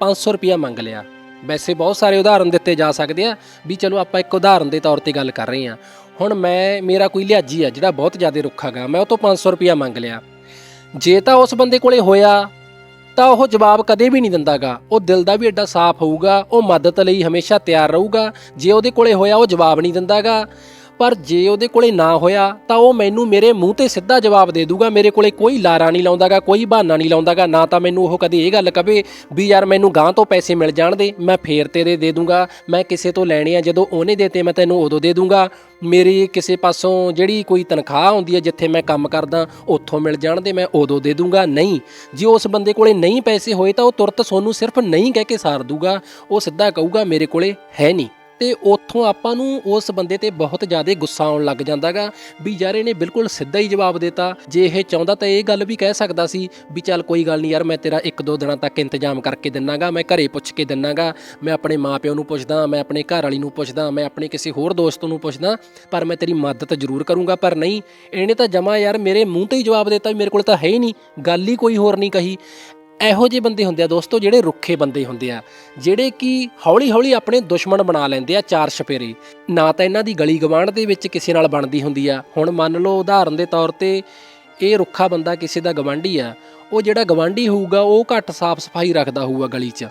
500 ਰੁਪਇਆ ਮੰਗ ਲਿਆ। ਵੈਸੇ ਬਹੁਤ ਸਾਰੇ ਉਦਾਹਰਨ ਦਿੱਤੇ ਜਾ ਸਕਦੇ ਆ, ਵੀ ਚਲੋ ਆਪਾਂ ਇੱਕ ਉਦਾਹਰਨ ਦੇ ਤੌਰ ਤੇ ਗੱਲ ਕਰ ਰਹੇ ਹਾਂ। ਹੁਣ ਮੈਂ, ਮੇਰਾ ਕੋਈ ਲਿਆਜੀ ਆ ਜਿਹੜਾ ਬਹੁਤ ਜ਼ਿਆਦਾ ਰੁੱਖਾਗਾ, ਮੈਂ ਉਹ ਤੋਂ 500 ਰੁਪਇਆ ਮੰਗ ਲਿਆ। ਜੇ ਤਾਂ ਉਸ ਬੰਦੇ ਕੋਲੇ ਹੋਇਆ, ਤਾਂ ਉਹ ਜਵਾਬ ਕਦੇ ਵੀ ਨਹੀਂ ਦਿੰਦਾਗਾ। ਉਹ ਦਿਲ ਦਾ ਵੀ ਐਡਾ ਸਾਫ਼ ਹੋਊਗਾ, ਉਹ ਮਦਦ ਲਈ ਹਮੇਸ਼ਾ ਤਿਆਰ ਰਹੂਗਾ। ਜੇ ਉਹਦੇ ਕੋਲੇ ਹੋਇਆ, ਉਹ ਜਵਾਬ ਨਹੀਂ ਦਿੰਦਾਗਾ। ਪਰ ਜੇ ਉਹਦੇ ਕੋਲੇ ਨਾ ਹੋਇਆ, ਤਾਂ ਉਹ ਮੈਨੂੰ ਮੇਰੇ ਮੂੰਹ ਤੇ ਸਿੱਧਾ ਜਵਾਬ ਦੇ ਦੂਗਾ। ਮੇਰੇ ਕੋਲੇ ਕੋਈ ਲਾਰਾ ਨਹੀਂ ਲਾਉਂਦਾਗਾ, ਕੋਈ ਬਹਾਨਾ ਨਹੀਂ ਲਾਉਂਦਾਗਾ। ਨਾ ਤਾਂ ਮੈਨੂੰ ਉਹ ਕਦੇ ਇਹ ਗੱਲ ਕਵੇ ਵੀ ਯਾਰ ਮੈਨੂੰ ਗਾਂ ਤੋਂ ਪੈਸੇ ਮਿਲ ਜਾਣ ਦੇ, ਮੈਂ ਫੇਰ ਤੇਰੇ ਦੇ ਦੂੰਗਾ। ਮੈਂ ਕਿਸੇ ਤੋਂ ਲੈਣੇ ਆ, ਜਦੋਂ ਉਹਨੇ ਦੇਤੇ ਮੈਂ ਤੈਨੂੰ ਉਦੋਂ ਦੇ ਦੂੰਗਾ। ਮੇਰੀ ਕਿਸੇ ਪਾਸੋਂ ਜਿਹੜੀ ਕੋਈ ਤਨਖਾਹ ਆਉਂਦੀ ਹੈ ਜਿੱਥੇ ਮੈਂ ਕੰਮ ਕਰਦਾ, ਉੱਥੋਂ ਮਿਲ ਜਾਣ ਦੇ, ਮੈਂ ਉਦੋਂ ਦੇ ਦੂੰਗਾ। ਨਹੀਂ, ਜੇ ਉਸ ਬੰਦੇ ਕੋਲੇ ਨਹੀਂ ਪੈਸੇ ਹੋਏ, ਤਾਂ ਉਹ ਤੁਰਤ ਸੋਨੂੰ ਸਿਰਫ ਨਹੀਂ ਕਹਿ ਕੇ ਸਾਰ ਦੂਗਾ। ਉਹ ਸਿੱਧਾ ਕਹੂਗਾ, ਮੇਰੇ ਕੋਲੇ ਹੈ ਨਹੀਂ। ਤੇ ਉੱਥੋਂ ਆਪਾਂ ਨੂੰ ਉਸ ਬੰਦੇ ਤੇ ਬਹੁਤ ਜ਼ਿਆਦਾ ਗੁੱਸਾ ਆਉਣ ਲੱਗ ਜਾਂਦਾਗਾ। ਵੀ ਯਾਰ ਇਹਨੇ ਬਿਲਕੁਲ ਸਿੱਧਾ ਹੀ ਜਵਾਬ ਦਿੱਤਾ। ਜੇ ਇਹ ਚਾਹੁੰਦਾ ਤਾਂ ਇਹ ਗੱਲ ਵੀ ਕਹਿ ਸਕਦਾ ਸੀ ਵੀ ਚੱਲ ਕੋਈ ਗੱਲ ਨਹੀਂ ਯਾਰ, ਮੈਂ ਤੇਰਾ ਇੱਕ ਦੋ ਦਿਨਾਂ ਤੱਕ ਇੰਤਜ਼ਾਮ ਕਰਕੇ ਦਿੰਨਾਗਾ, ਮੈਂ ਘਰੇ ਪੁੱਛ ਕੇ ਦਿੰਨਾਗਾ, ਮੈਂ ਆਪਣੇ ਮਾਪਿਓ ਨੂੰ ਪੁੱਛਦਾ, ਮੈਂ ਆਪਣੇ ਘਰ ਵਾਲੀ ਨੂੰ ਪੁੱਛਦਾ, ਮੈਂ ਆਪਣੇ ਕਿਸੇ ਹੋਰ ਦੋਸਤ ਨੂੰ ਪੁੱਛਦਾ, ਪਰ ਮੈਂ ਤੇਰੀ ਮਦਦ ਜ਼ਰੂਰ ਕਰੂੰਗਾ, ਪਰ ਨਹੀਂ, ਇਹਨੇ ਤਾਂ ਜਮਾ ਯਾਰ ਮੇਰੇ ਮੂੰਹ ਤੇ ਹੀ ਜਵਾਬ ਦਿੱਤਾ ਵੀ ਮੇਰੇ ਕੋਲ ਤਾਂ ਹੈ ਹੀ ਨਹੀਂ। ਗੱਲ ਹੀ ਕੋਈ ਹੋਰ ਨਹੀਂ ਕਹੀ। ਇਹੋ ਜਿਹੇ ਬੰਦੇ ਹੁੰਦੇ ਆ ਦੋਸਤੋ ਜਿਹੜੇ ਰੁੱਖੇ ਬੰਦੇ ਹੁੰਦੇ ਆ, ਜਿਹੜੇ ਕਿ ਹੌਲੀ-ਹੌਲੀ ਆਪਣੇ ਦੁਸ਼ਮਣ ਬਣਾ ਲੈਂਦੇ ਆ ਚਾਰ ਛਪੇਰੇ। ਨਾ ਤਾਂ ਇਹਨਾਂ ਦੀ ਗਲੀ ਗਵਾਂਢ ਦੇ ਵਿੱਚ ਕਿਸੇ ਨਾਲ ਬਣਦੀ ਹੁੰਦੀ ਆ। ਹੁਣ ਮੰਨ ਲਓ ਉਦਾਹਰਨ ਦੇ ਤੌਰ ਤੇ ਇਹ ਰੁੱਖਾ ਬੰਦਾ ਕਿਸੇ ਦਾ ਗਵਾਂਢੀ ਆ, ਉਹ ਜਿਹੜਾ ਗਵਾਂਢੀ ਹੋਊਗਾ, ਉਹ ਘੱਟ ਸਾਫ਼ ਸਫ਼ਾਈ ਰੱਖਦਾ ਹੋਊਗਾ ਗਲੀ 'ਚ।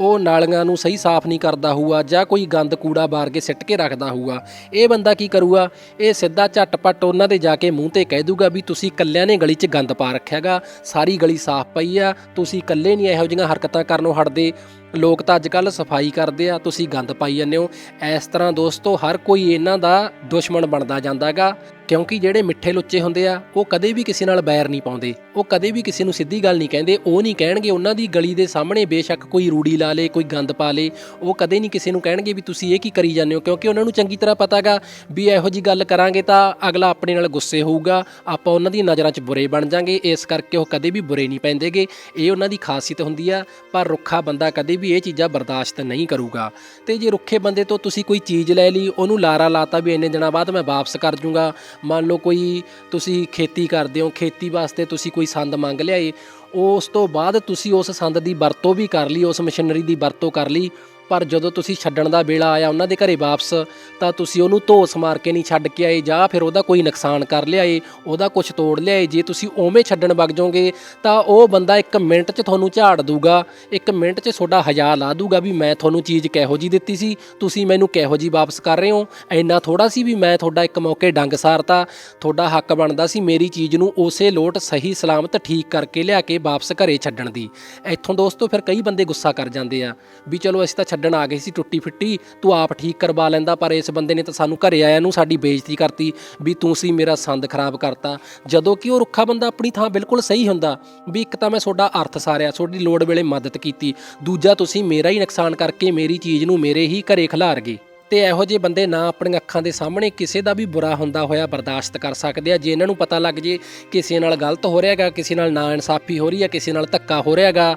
ਉਹ ਨਾਲੀਆਂ ਨੂੰ ਸਹੀ ਸਾਫ਼ ਨਹੀਂ ਕਰਦਾ ਹੋਊਗਾ ਜਾਂ ਕੋਈ ਗੰਦ ਕੂੜਾ ਬਾਰ ਕੇ ਸਿੱਟ ਕੇ ਰੱਖਦਾ ਹੋਊਗਾ ਇਹ ਬੰਦਾ ਕੀ ਕਰੂਗਾ? ਇਹ ਸਿੱਧਾ ਝਟਪਟ ਉਹਨਾਂ ਦੇ ਜਾ ਕੇ ਮੂੰਹ ਤੇ ਕਹਿ ਦੂਗਾ ਵੀ ਤੁਸੀਂ ਇਕੱਲਿਆਂ ਨੇ ਗਲੀ 'ਚ ਗੰਦ ਪਾ ਰੱਖਿਆਗਾ, ਸਾਰੀ ਗਲੀ ਸਾਫ਼ ਪਈ ਆ, ਤੁਸੀਂ ਇਕੱਲੇ ਨਹੀਂ ਇਹੋ ਜਿਹੀਆਂ ਹਰਕਤਾਂ ਕਰਨੋਂ ਹਟਦੇ। ਲੋਕ ਤਾਂ ਅੱਜ ਕੱਲ ਸਫ਼ਾਈ ਕਰਦੇ ਆ, ਤੁਸੀਂ ਗੰਦ ਪਾਈ ਜਾਂਦੇ ਹੋ। ਇਸ ਤਰ੍ਹਾਂ ਦੋਸਤੋ, ਹਰ ਕੋਈ ਇਹਨਾਂ ਦਾ ਦੁਸ਼ਮਣ ਬਣਦਾ ਜਾਂਦਾਗਾ ਕਿਉਂਕਿ ਜਿਹੜੇ ਮਿੱਠੇ ਲੁੱਚੇ ਹੁੰਦੇ ਆ, ਉਹ ਕਦੇ ਵੀ ਕਿਸੇ ਨਾਲ ਬੈਰ ਨਹੀਂ ਪਾਉਂਦੇ। ਉਹ ਕਦੇ ਵੀ ਕਿਸੇ ਨੂੰ ਸਿੱਧੀ ਗੱਲ ਨਹੀਂ ਕਹਿੰਦੇ। ਉਹ ਨਹੀਂ ਕਹਿਣਗੇ, ਉਹਨਾਂ ਦੀ ਗਲੀ ਦੇ ਸਾਹਮਣੇ ਬੇਸ਼ੱਕ ਕੋਈ ਰੂੜੀ ਲਾ ਲੇ, ਕੋਈ ਗੰਦ ਪਾ ਲੇ। ਉਹ ਕਦੇ ਨਹੀਂ ਕਿਸੇ ਨੂੰ ਕਹਿਣਗੇ ਵੀ ਤੁਸੀਂ ਇਹ ਕੀ ਕਰੀ ਜਾਂਦੇ ਹੋ, ਕਿਉਂਕਿ ਉਹਨਾਂ ਨੂੰ ਚੰਗੀ ਤਰ੍ਹਾਂ ਪਤਾਗਾ ਵੀ ਇਹੋ ਜੀ ਗੱਲ ਕਰਾਂਗੇ ਤਾਂ ਅਗਲਾ ਆਪਣੇ ਨਾਲ ਗੁੱਸੇ ਹੋਊਗਾ। ਆਪਾਂ ਉਹਨਾਂ ਦੀ ਨਜ਼ਰਾਂ 'ਚ ਬੁਰੇ ਬਣ ਜਾਾਂਗੇ। ਇਸ ਕਰਕੇ ਉਹ ਕਦੇ ਵੀ ਬੁਰੇ ਨਹੀਂ ਪੈਂਦੇਗੇ। ਇਹ ਉਹਨਾਂ ਦੀ ਖਾਸੀਅਤ ਹੁੰਦੀ ਆ, ਪਰ ਰੁੱਖਾ ਬੰਦਾ ਕਦੇ ਵੀ ਇਹ ਚੀਜ਼ਾਂ ਬਰਦਾਸ਼ਤ ਨਹੀਂ ਕਰੂਗਾ। ਤੇ ਜੇ ਰੁੱਖੇ ਬੰਦੇ ਤੋਂ ਤੁਸੀਂ ਕੋਈ ਚੀਜ਼ ਲੈ ਲਈ, ਉਹਨੂੰ ਲਾਰਾ ਲਾਤਾ ਵੀ ਇੰਨੇ ਦਿਨਾਂ ਬਾਅਦ ਮੈਂ ਵਾਪਸ ਕਰ ਜੂੰਗਾ। ਮੰਨ ਲਓ ਕੋਈ ਤੁਸੀਂ ਖੇਤੀ ਕਰਦੇ ਹੋ, ਖੇਤੀ ਵਾਸਤੇ ਤੁਸੀਂ ਕੋਈ ਸੰਦ ਮੰਗ ਲਿਆਏ, ਉਸ ਤੋਂ ਬਾਅਦ ਤੁਸੀਂ ਉਸ ਸੰਦ ਦੀ ਵਰਤੋਂ ਵੀ ਕਰ ਲਈ, ਉਸ ਮਸ਼ੀਨਰੀ ਦੀ ਵਰਤੋਂ ਕਰ ਲਈ ਪਰ ਜਦੋਂ ਤੁਸੀਂ ਛੱਡਣ ਦਾ ਵੇਲਾ ਆਇਆ ਉਹਨਾਂ ਦੇ ਘਰੇ ਵਾਪਸ, ਤਾਂ ਤੁਸੀਂ ਉਹਨੂੰ ਧੋਸ ਮਾਰ ਕੇ ਨਹੀਂ ਛੱਡ ਕੇ ਆਏ, ਜਾਂ ਫਿਰ ਉਹਦਾ ਕੋਈ ਨੁਕਸਾਨ ਕਰ ਲਿਆਏ, ਉਹਦਾ ਕੁਝ ਤੋੜ ਲਿਆਏ। ਜੇ ਤੁਸੀਂ ਉਵੇਂ ਛੱਡਣ ਵਗ ਜਾਓਗੇ, ਤਾਂ ਉਹ ਬੰਦਾ 1 ਮਿੰਟ 'ਚ ਤੁਹਾਨੂੰ ਝਾੜ ਦੂਗਾ 1 ਮਿੰਟ 'ਚ ਤੁਹਾਡਾ ਹਜਾ ਲਾ ਦੂਗਾ ਵੀ ਮੈਂ ਤੁਹਾਨੂੰ ਚੀਜ਼ ਕਿਹੋ ਜੀ ਦਿੱਤੀ ਸੀ, ਤੁਸੀਂ ਮੈਨੂੰ ਕਿਹੋ ਜੀ ਵਾਪਸ ਕਰ ਰਹੇ ਹੋ? ਇੰਨਾ ਥੋੜਾ ਸੀ ਵੀ ਮੈਂ ਤੁਹਾਡਾ ਇੱਕ ਮੌਕੇ ਡੰਗ ਸਾਰਤਾ, ਤੁਹਾਡਾ ਹੱਕ ਬਣਦਾ ਸੀ ਮੇਰੀ ਚੀਜ਼ ਨੂੰ ਉਸੇ ਲੋਟ ਸਹੀ ਸਲਾਮਤ ਠੀਕ ਕਰਕੇ ਲਿਆ ਕੇ ਵਾਪਸ ਘਰੇ ਛੱਡਣ ਦੀ। ਇੱਥੋਂ ਦੋਸਤੋ, ਫਿਰ ਕਈ ਬੰਦੇ ਗੁੱਸਾ ਕਰ ਜਾਂਦੇ ਆ, ਵੀ ਚਲੋ ਅਸੀਂ ਤਾਂ ਛੱਡਣ ਆ ਗਏ ਸੀ ਟੁੱਟੀ ਫਿੱਟੀ, ਤੂੰ ਆਪ ਠੀਕ ਕਰਵਾ ਲੈਂਦਾ, ਪਰ ਇਸ ਬੰਦੇ ਨੇ ਤਾਂ ਸਾਨੂੰ ਘਰੇ ਆਇਆ ਨੂੰ ਸਾਡੀ ਬੇਇੱਜ਼ਤੀ ਕਰਤੀ ਵੀ ਤੂੰ ਸੀ ਮੇਰਾ ਸੰਦ ਖਰਾਬ ਕਰਤਾ। ਜਦੋਂ ਕਿ ਉਹ ਰੁੱਖਾ ਬੰਦਾ ਆਪਣੀ ਥਾਂ ਬਿਲਕੁਲ ਸਹੀ ਹੁੰਦਾ, ਵੀ ਇੱਕ ਤਾਂ ਮੈਂ ਤੁਹਾਡਾ ਅਰਥ ਸਾਰਿਆ, ਤੁਹਾਡੀ ਲੋੜ ਵੇਲੇ ਮਦਦ ਕੀਤੀ, ਦੂਜਾ ਤੁਸੀਂ ਮੇਰਾ ਹੀ ਨੁਕਸਾਨ ਕਰਕੇ ਮੇਰੀ ਚੀਜ਼ ਨੂੰ ਮੇਰੇ ਹੀ ਘਰੇ ਖਿਲਾਰ ਗਏ। ਤੇ ਇਹੋ ਜਿਹੇ ਬੰਦੇ ਨਾ ਆਪਣੀਆਂ ਅੱਖਾਂ ਦੇ ਸਾਹਮਣੇ ਕਿਸੇ ਦਾ ਵੀ ਬੁਰਾ ਹੁੰਦਾ ਹੋਇਆ ਬਰਦਾਸ਼ਤ ਕਰ ਸਕਦੇ ਆ। ਜੇ ਇਹਨਾਂ ਨੂੰ ਪਤਾ ਲੱਗ ਜੇ ਕਿਸੇ ਨਾਲ ਗਲਤ ਹੋ ਰਿਹਾ ਰਿਹਾਗਾ ਕਿਸੇ ਨਾਲ ਨਾ ਇਨਸਾਫੀ ਹੋ ਰਹੀ ਹੈ ਕਿਸੇ ਨਾਲ ਧੱਕਾ ਹੋ ਰਿਹਾ ਰਿਹਾਗਾ